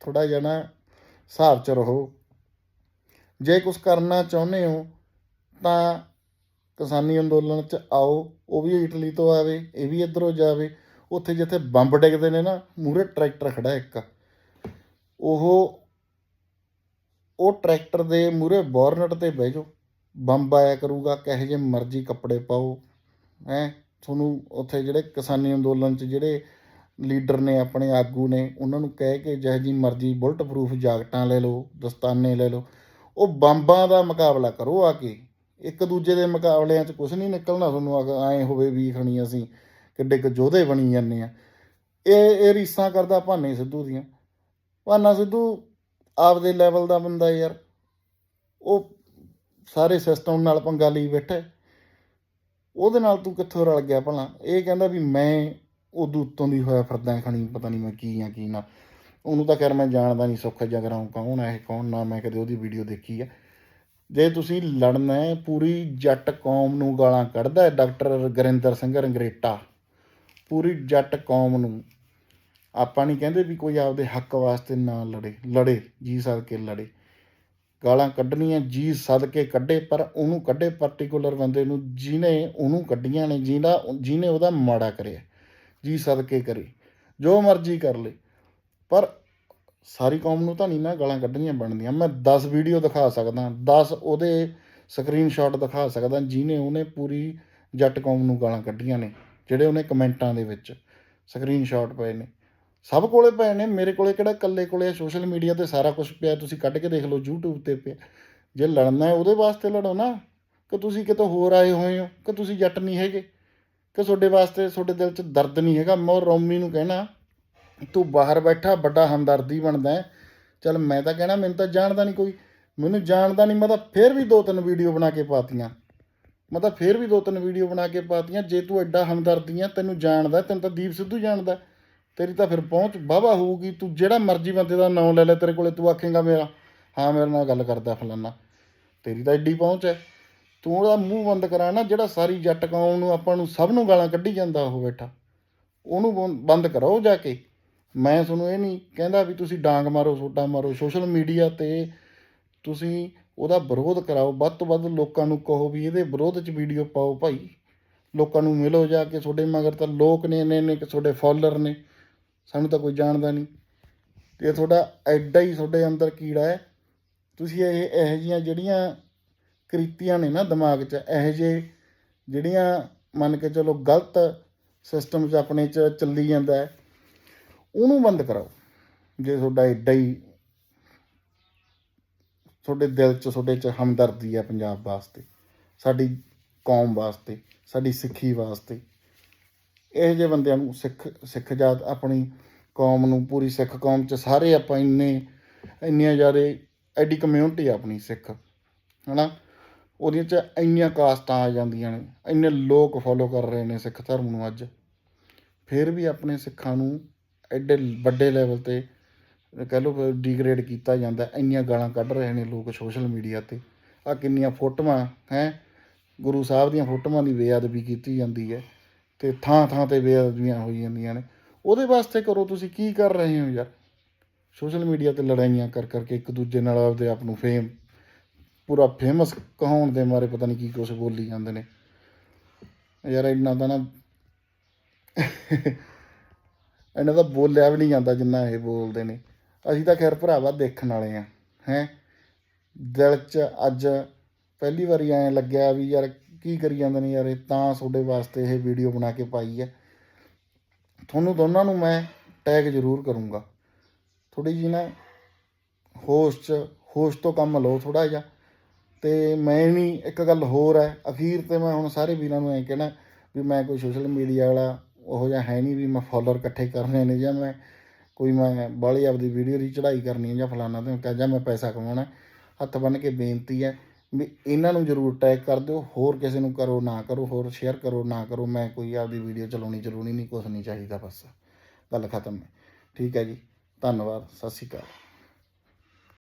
ਥੋੜਾ ਜਿਹਾ ਨਾ ਹਿਸਾਬ ਚ ਰਹੋ। ਜੇ ਕੁਝ ਕਰਨਾ ਚਾਹੁੰਦੇ ਹੋ, ਤਾਂ ਕਿਸਾਨੀ ਅੰਦੋਲਨ ਚ ਆਓ, ਉਹ ਵੀ ਇਟਲੀ ਤੋਂ ਆਵੇ, ਇਹ ਵੀ ਇੱਧਰੋਂ ਜਾਵੇ, ਉੱਥੇ ਜਿੱਥੇ ਬੰਬ ਡਿੱਗਦੇ ਨੇ ਨਾ ਮੂਰੇ ਟਰੈਕਟਰ ਖੜਾ ਇੱਕ। ਉਹ ਉਹ ਟਰੈਕਟਰ ਦੇ ਮੂਰੇ ਬੋਰਨਟ ਤੇ ਬਹਿ ਜਾਓ, ਬੰਬ ਆਇਆ ਕਰੂਗਾ, ਕਹੇ ਜੇ ਮਰਜ਼ੀ ਕੱਪੜੇ ਪਾਓ, ਹੈ। ਤੁਹਾਨੂੰ ਉੱਥੇ ਜਿਹੜੇ ਕਿਸਾਨੀ ਅੰਦੋਲਨ 'ਚ ਜਿਹੜੇ ਲੀਡਰ ਨੇ, ਆਪਣੇ ਆਗੂ ਨੇ, ਉਹਨਾਂ ਨੂੰ ਕਹਿ ਕੇ ਜਿਹੋ ਜੀ ਮਰਜ਼ੀ ਬੁਲਟ ਪ੍ਰੂਫ ਜਾਕਟਾਂ ਲੈ ਲਓ, ਦਸਤਾਨੇ ਲੈ ਲਓ, ਉਹ ਬੰਬਾਂ ਦਾ ਮੁਕਾਬਲਾ ਕਰੋ ਆ ਕੇ। ਇੱਕ ਦੂਜੇ ਦੇ ਮੁਕਾਬਲਿਆਂ 'ਚ ਕੁਝ ਨਹੀਂ ਨਿਕਲਣਾ ਤੁਹਾਨੂੰ ਐ ਹੋਵੇ ਵੀ ਖਣੀ ਅਸੀਂ ਕਿੱਡੇ ਕੁ ਯੋਧੇ ਬਣੀ ਜਾਂਦੇ ਆ ਇਹ ਇਹ ਰੀਸਾਂ ਕਰਦਾ ਭਾਨੇ ਸਿੱਧੂ ਦੀਆਂ। ਭਾਨਾ ਸਿੱਧੂ ਆਪਦੇ ਲੈਵਲ ਦਾ ਬੰਦਾ ਯਾਰ। ਉਹ ਸਾਰੇ ਸਿਸਟਮ ਨਾਲ ਪੰਗਾ ਲਈ ਬੈਠਾ। ਉਹਦੇ ਨਾਲ ਤੂੰ ਕਿੱਥੋਂ ਰਲ ਗਿਆ ਭਲਾ? ਇਹ ਕਹਿੰਦਾ ਵੀ ਮੈਂ ਉਦੋਂ ਉੱਤੋਂ ਦੀ ਹੋਇਆ ਫਿਰਦਾ ਖਣੀ, ਪਤਾ ਨਹੀਂ ਮੈਂ ਕੀ ਆ, ਕੀ ਨਾ। ਉਹਨੂੰ ਤਾਂ ਖੈਰ ਮੈਂ ਜਾਣਦਾ ਨਹੀਂ ਸੁੱਖ ਜਗਰਾਂ ਕੌਣ ਹੈ, ਇਹ ਕੌਣ ਨਾ, ਮੈਂ ਕਦੇ ਉਹਦੀ ਵੀਡੀਓ ਦੇਖੀ ਆ। ਜੇ ਤੁਸੀਂ ਲੜਨਾ ਹੈ, ਪੂਰੀ ਜੱਟ ਕੌਮ ਨੂੰ ਗਾਲਾਂ ਕੱਢਦਾ ਹੈ, ਡਾਕਟਰ ਗਰਿੰਦਰ ਸਿੰਘ ਰੰਗਰੇਟਾ। ਪੂਰੀ ਜੱਟ ਕੌਮ ਨੂੰ। ਆਪਾਂ ਨਹੀਂ ਕਹਿੰਦੇ ਵੀ ਕੋਈ ਆਪਦੇ ਹੱਕ ਵਾਸਤੇ ਨਾ ਲੜੇ ਲੜੇ, ਜੀ ਸਦ ਲੜੇ। ਗਾਲਾਂ ਕੱਢਣੀਆਂ ਜੀ ਸਦ ਕੇ ਕੱਢੇ, ਪਰ ਉਹਨੂੰ ਕੱਢੇ ਪਾਰਟਿਕੂਲਰ ਬੰਦੇ ਨੂੰ, ਜਿਹਨੇ ਉਹਨੂੰ ਕੱਢੀਆਂ ਨੇ, ਜਿਹਦਾ, ਜਿਹਨੇ ਉਹਦਾ ਮਾੜਾ ਕਰਿਆ ਜੀ ਸਦਕੇ ਕਰੇ, ਜੋ ਮਰਜ਼ੀ ਕਰ ਲੇ। ਪਰ ਸਾਰੀ ਕੌਮ ਨੂੰ ਤਾਂ ਨਹੀਂ ਨਾ ਗਾਲਾਂ ਕੱਢਣੀਆਂ ਬਣਦੀਆਂ। ਮੈਂ 10 ਵੀਡੀਓ ਦਿਖਾ ਸਕਦਾ 10 ਉਹਦੇ ਸਕਰੀਨਸ਼ਾਟ ਦਿਖਾ ਸਕਦਾ, ਜਿਹਨੇ ਉਹਨੇ ਪੂਰੀ ਜੱਟ ਕੌਮ ਨੂੰ ਗਾਲਾਂ ਕੱਢੀਆਂ ਨੇ, ਜਿਹੜੇ ਉਹਨੇ ਕਮੈਂਟਾਂ ਦੇ ਵਿੱਚ ਸਕਰੀਨਸ਼ਾਟ ਪਏ ਨੇ। ਸਭ ਕੋਲੇ ਪਏ ਨੇ, ਮੇਰੇ ਕੋਲੇ ਕਿਹੜਾ ਇਕੱਲੇ ਕੋਲੇ ਸੋਸ਼ਲ ਮੀਡੀਆ ਤੇ ਸਾਰਾ ਕੁਝ ਪਿਆ, ਤੁਸੀਂ ਕੱਢ ਕੇ ਦੇਖ ਲਓ, YouTube ਤੇ ਪਿਆ। ਜੇ ਲੜਨਾ ਹੈ ਉਹਦੇ ਵਾਸਤੇ ਲੜੋ ਨਾ, ਕਿ ਤੁਸੀਂ ਕਿਤੋਂ ਹੋਰ ਆਏ ਹੋਏ ਹੋ, ਕਿ ਤੁਸੀਂ ਜੱਟ ਨਹੀਂ ਹੈਗੇ, ਕਿ ਤੁਹਾਡੇ ਵਾਸਤੇ ਤੁਹਾਡੇ ਦਿਲ 'ਚ ਦਰਦ ਨਹੀਂ ਹੈਗਾ। ਮੈਂ ਉਹ ਰੌਮੀ ਨੂੰ ਕਹਿਣਾ, ਤੂੰ ਬਾਹਰ ਬੈਠਾ, ਵੱਡਾ ਹਮਦਰਦੀ ਬਣਦਾ ਹੈ। ਚੱਲ ਮੈਂ ਤਾਂ ਕਹਿਣਾ, ਮੈਨੂੰ ਤਾਂ ਜਾਣਦਾ ਨਹੀਂ ਕੋਈ। ਮੈਨੂੰ ਜਾਣਦਾ ਨਹੀਂ, ਮੈਂ ਤਾਂ ਫੇਰ ਵੀ ਦੋ ਤਿੰਨ ਵੀਡੀਓ ਬਣਾ ਕੇ ਪਾਤੀਆਂ। ਮੈਂ ਤਾਂ ਫੇਰ ਵੀ ਦੋ ਤਿੰਨ ਵੀਡੀਓ ਬਣਾ ਕੇ ਪਾਤੀਆਂ। ਜੇ ਤੂੰ ਐਡਾ ਹਮਦਰਦੀ ਆ, ਤੈਨੂੰ ਜਾਣਦਾ, ਤੈਨੂੰ ਤਾਂ ਦੀਪ ਸਿੱਧੂ ਜਾਣਦਾ। ਤੇਰੀ ਤਾਂ ਫਿਰ ਪਹੁੰਚ ਵਾਹਵਾ ਹੋਊਗੀ, ਤੂੰ ਜਿਹੜਾ ਮਰਜ਼ੀ ਬੰਦੇ ਦਾ ਨਾਮ ਲੈ ਲੈ ਤੇਰੇ ਕੋਲੇ, ਤੂੰ ਆਖੇਂਗਾ ਮੇਰਾ, ਹਾਂ, ਮੇਰੇ ਨਾਲ ਗੱਲ ਕਰਦਾ ਫਲਾਨਾ। ਤੇਰੀ ਤਾਂ ਐਡੀ ਪਹੁੰਚ ਹੈ ਤੂੰ ਉਹਦਾ ਮੂੰਹ ਬੰਦ ਕਰਾ ਨਾ, ਜਿਹੜਾ ਸਾਰੀ ਜੱਟ ਕੌਮ ਨੂੰ, ਆਪਾਂ ਨੂੰ ਸਭ ਨੂੰ ਗਾਲਾਂ ਕੱਢੀ ਜਾਂਦਾ ਉਹ ਬੈਠਾ। ਉਹਨੂੰ ਬੰ- ਬੰਦ ਕਰੋ ਜਾ ਕੇ। ਮੈਂ ਤੁਹਾਨੂੰ ਇਹ ਨਹੀਂ ਕਹਿੰਦਾ ਵੀ ਤੁਸੀਂ ਡਾਂਗ ਮਾਰੋ ਸੋਟਾ ਮਾਰੋ, ਸੋਸ਼ਲ ਮੀਡੀਆ ਤੇ ਤੁਸੀਂ ਉਹਦਾ ਵਿਰੋਧ ਕਰਾਓ। ਵੱਧ ਤੋਂ ਵੱਧ ਲੋਕਾਂ ਨੂੰ ਕਹੋ ਵੀ ਇਹਦੇ ਵਿਰੋਧ 'ਚ ਵੀਡੀਓ ਪਾਓ ਭਾਈ। ਲੋਕਾਂ ਨੂੰ ਮਿਲੋ ਜਾ ਕੇ ਤੁਹਾਡੇ ਮਗਰ ਤਾਂ ਲੋਕ ਨੇ ਇੰਨੇ ਇੰਨੇ ਕਿ ਤੁਹਾਡੇ ਫਾਲੋਅਰ ਨੇ। ਸਾਨੂੰ ਤਾਂ ਕੋਈ ਜਾਣਦਾ ਨਹੀਂ। ਤੇ ਤੁਹਾਡਾ ਐਡਾ ਹੀ ਤੁਹਾਡੇ ਅੰਦਰ ਕੀੜਾ ਹੈ। ਤੁਸੀਂ ਇਹ, ਇਹੋ ਜਿਹੀਆਂ ਜਿਹੜੀਆਂ ਕ੍ਰਿਤੀਆਂ ਨੇ ਨਾ ਦਿਮਾਗ 'ਚ, ਇਹੋ ਜਿਹੇ ਜਿਹੜੀਆਂ ਮੰਨ ਕੇ ਚਲੋ ਗਲਤ ਸਿਸਟਮ 'ਚ ਆਪਣੇ 'ਚ ਚੱਲੀ ਜਾਂਦਾ ਹੈ, ਉਹਨੂੰ ਬੰਦ ਕਰਾਓ। ਜੇ ਤੁਹਾਡਾ ਐਡਾ ਹੀ ਤੁਹਾਡੇ ਦਿਲ 'ਚ, ਤੁਹਾਡੇ 'ਚ ਹਮਦਰਦੀ ਹੈ ਪੰਜਾਬ ਵਾਸਤੇ, ਸਾਡੀ ਕੌਮ ਵਾਸਤੇ, ਸਾਡੀ ਸਿੱਖੀ ਵਾਸਤੇ ਇਹੋ ਜਿਹੇ ਬੰਦਿਆਂ ਨੂੰ ਸਿੱਖ ਸਿੱਖ ਜਾਤ ਆਪਣੀ ਕੌਮ ਨੂੰ, ਪੂਰੀ ਸਿੱਖ ਕੌਮ 'ਚ ਸਾਰੇ ਆਪਾਂ ਇੰਨੇ, ਇੰਨੀਆਂ ਜ਼ਿਆਦਾ, ਐਡੀ ਕਮਿਊਨਿਟੀ ਆਪਣੀ ਸਿੱਖ, ਹਨਾ? ਉਹਦੀਆਂ 'ਚ ਇੰਨੀਆਂ ਕਾਸਟਾਂ ਆ ਜਾਂਦੀਆਂ ਨੇ, ਇੰਨੇ ਲੋਕ ਫੋਲੋ ਕਰ ਰਹੇ ਨੇ ਸਿੱਖ ਧਰਮ ਨੂੰ ਅੱਜ। ਫਿਰ ਵੀ ਆਪਣੇ ਸਿੱਖਾਂ ਨੂੰ ਐਡੇ ਵੱਡੇ ਲੈਵਲ ਤੇ ਕਹਿ ਲਓ ਡੀਗ੍ਰੇਡ ਕੀਤਾ ਜਾਂਦਾ, ਇੰਨੀਆਂ ਗਾਲਾਂ ਕੱਢ ਰਹੇ ਨੇ ਲੋਕ ਸੋਸ਼ਲ ਮੀਡੀਆ ਤੇ। ਆ ਕਿੰਨੀਆਂ ਫੋਟੋਆਂ, ਹੈ? ਗੁਰੂ ਸਾਹਿਬ ਦੀਆਂ ਫੋਟੋਆਂ ਦੀ ਬੇਅਦਬੀ ਕੀਤੀ ਜਾਂਦੀ ਹੈ। ਤੇ ਥਾਂ ਥਾਂ ਤੇ ਬੇਅਦਬੀਆਂ ਹੋਈ ਜਾਂਦੀਆਂ ਨੇ। ਉਹਦੇ ਵਾਸਤੇ ਕਰੋ ਤੁਸੀਂ ਕੀ ਕਰ ਰਹੇ ਹੋ ਯਾਰ? ਸੋਸ਼ਲ ਮੀਡੀਆ ਤੇ ਲੜਾਈਆਂ ਕਰ ਕਰਕੇ ਇੱਕ ਦੂਜੇ ਨਾਲ ਆਪਦੇ ਆਪ ਨੂੰ ਫੇਮ ਪੂਰਾ ਫੇਮਸ ਕਹਾਉਣ ਦੇ ਮਾਰੇ ਪਤਾ ਨਹੀਂ ਕੀ ਕੁਛ ਬੋਲੀ ਜਾਂਦੇ ਨੇ। ਯਾਰ ਇੰਨਾ ਤਾਂ ਨਾ ਇਹਨਾਂ ਦਾ ਬੋਲਿਆ ਵੀ ਨਹੀਂ ਜਾਂਦਾ ਜਿੰਨਾ ਇਹ ਬੋਲਦੇ ਨੇ। ਅਸੀਂ ਤਾਂ ਖੈਰ ਭਰਾਵਾ ਦੇਖਣ ਵਾਲੇ ਆ ਹੈ। ਦਿਲ 'ਚ ਅੱਜ ਪਹਿਲੀ ਵਾਰੀ ਐਂ ਲੱਗਿਆ ਵੀ ਯਾਰ ਕੀ ਕਰੀ ਜਾਂਦੇ ਨੇ ਯਾਰ, ਇਹ ਤਾਂ ਤੁਹਾਡੇ ਵਾਸਤੇ ਇਹ ਵੀਡੀਓ ਬਣਾ ਕੇ ਪਾਈ ਹੈ। ਤੁਹਾਨੂੰ ਦੋਨਾਂ ਨੂੰ ਮੈਂ ਟੈਗ ਜ਼ਰੂਰ ਕਰੂੰਗਾ। ਥੋੜੀ ਜੀ ਨਾ ਹੋਸ਼ 'ਚ, ਹੋਸ਼ ਤੋਂ ਕੰਮ ਲਓ ਥੋੜਾ ਜਿਹਾ। ਤੇ ਮੈਂ ਨਹੀਂ ਇੱਕ ਗੱਲ ਹੋਰ ਹੈ, ਅਖੀਰ ਤੇ ਮੈਂ ਹੁਣ ਸਾਰੇ ਵੀਰਾਂ ਨੂੰ ਐਂ ਕਹਿਣਾ ਵੀ ਮੈਂ ਕੋਈ ਸੋਸ਼ਲ ਮੀਡੀਆ ਵਾਲਾ ਉਹੋ ਜਿਹਾ ਹੈ ਨਹੀਂ ਵੀ ਮੈਂ ਫਾਲੋਅਰ ਇਕੱਠੇ ਕਰਨੇ ਨੇ ਜਾਂ ਮੈਂ ਕੋਈ ਮੈਂ ਬਾਹਲੀ ਆਪਦੀ ਵੀਡੀਓ ਦੀ ਚੜ੍ਹਾਈ ਕਰਨੀ ਹੈ ਜਾਂ ਫਲਾਣਾ ਤੇ ਕਹ ਜਾਂ ਮੈਂ ਪੈਸਾ ਕਮਾਉਣਾ, ਹੱਥ ਬੰਨ ਕੇ ਬੇਨਤੀ ਹੈ ਵੀ ਇਹਨਾਂ ਨੂੰ ਜ਼ਰੂਰ ਟੈਗ ਕਰ ਦਿਓ, ਹੋਰ ਕਿਸੇ ਨੂੰ ਕਰੋ, ਨਾ ਕਰੋ, ਹੋਰ ਸ਼ੇਅਰ ਕਰੋ, ਨਾ ਕਰੋ, ਮੈਂ ਕੋਈ ਆਪਦੀ ਵੀਡੀਓ ਚਲਾਉਣੀ ਚਲਾਉਣੀ ਨਹੀਂ, ਕੁਛ ਨਹੀਂ ਚਾਹੀਦਾ ਬਸ, ਗੱਲ ਖਤਮ ਹੈ। ਠੀਕ ਹੈ ਜੀ, ਧੰਨਵਾਦ, ਸਤਿ ਸ਼੍ਰੀ ਅਕਾਲ।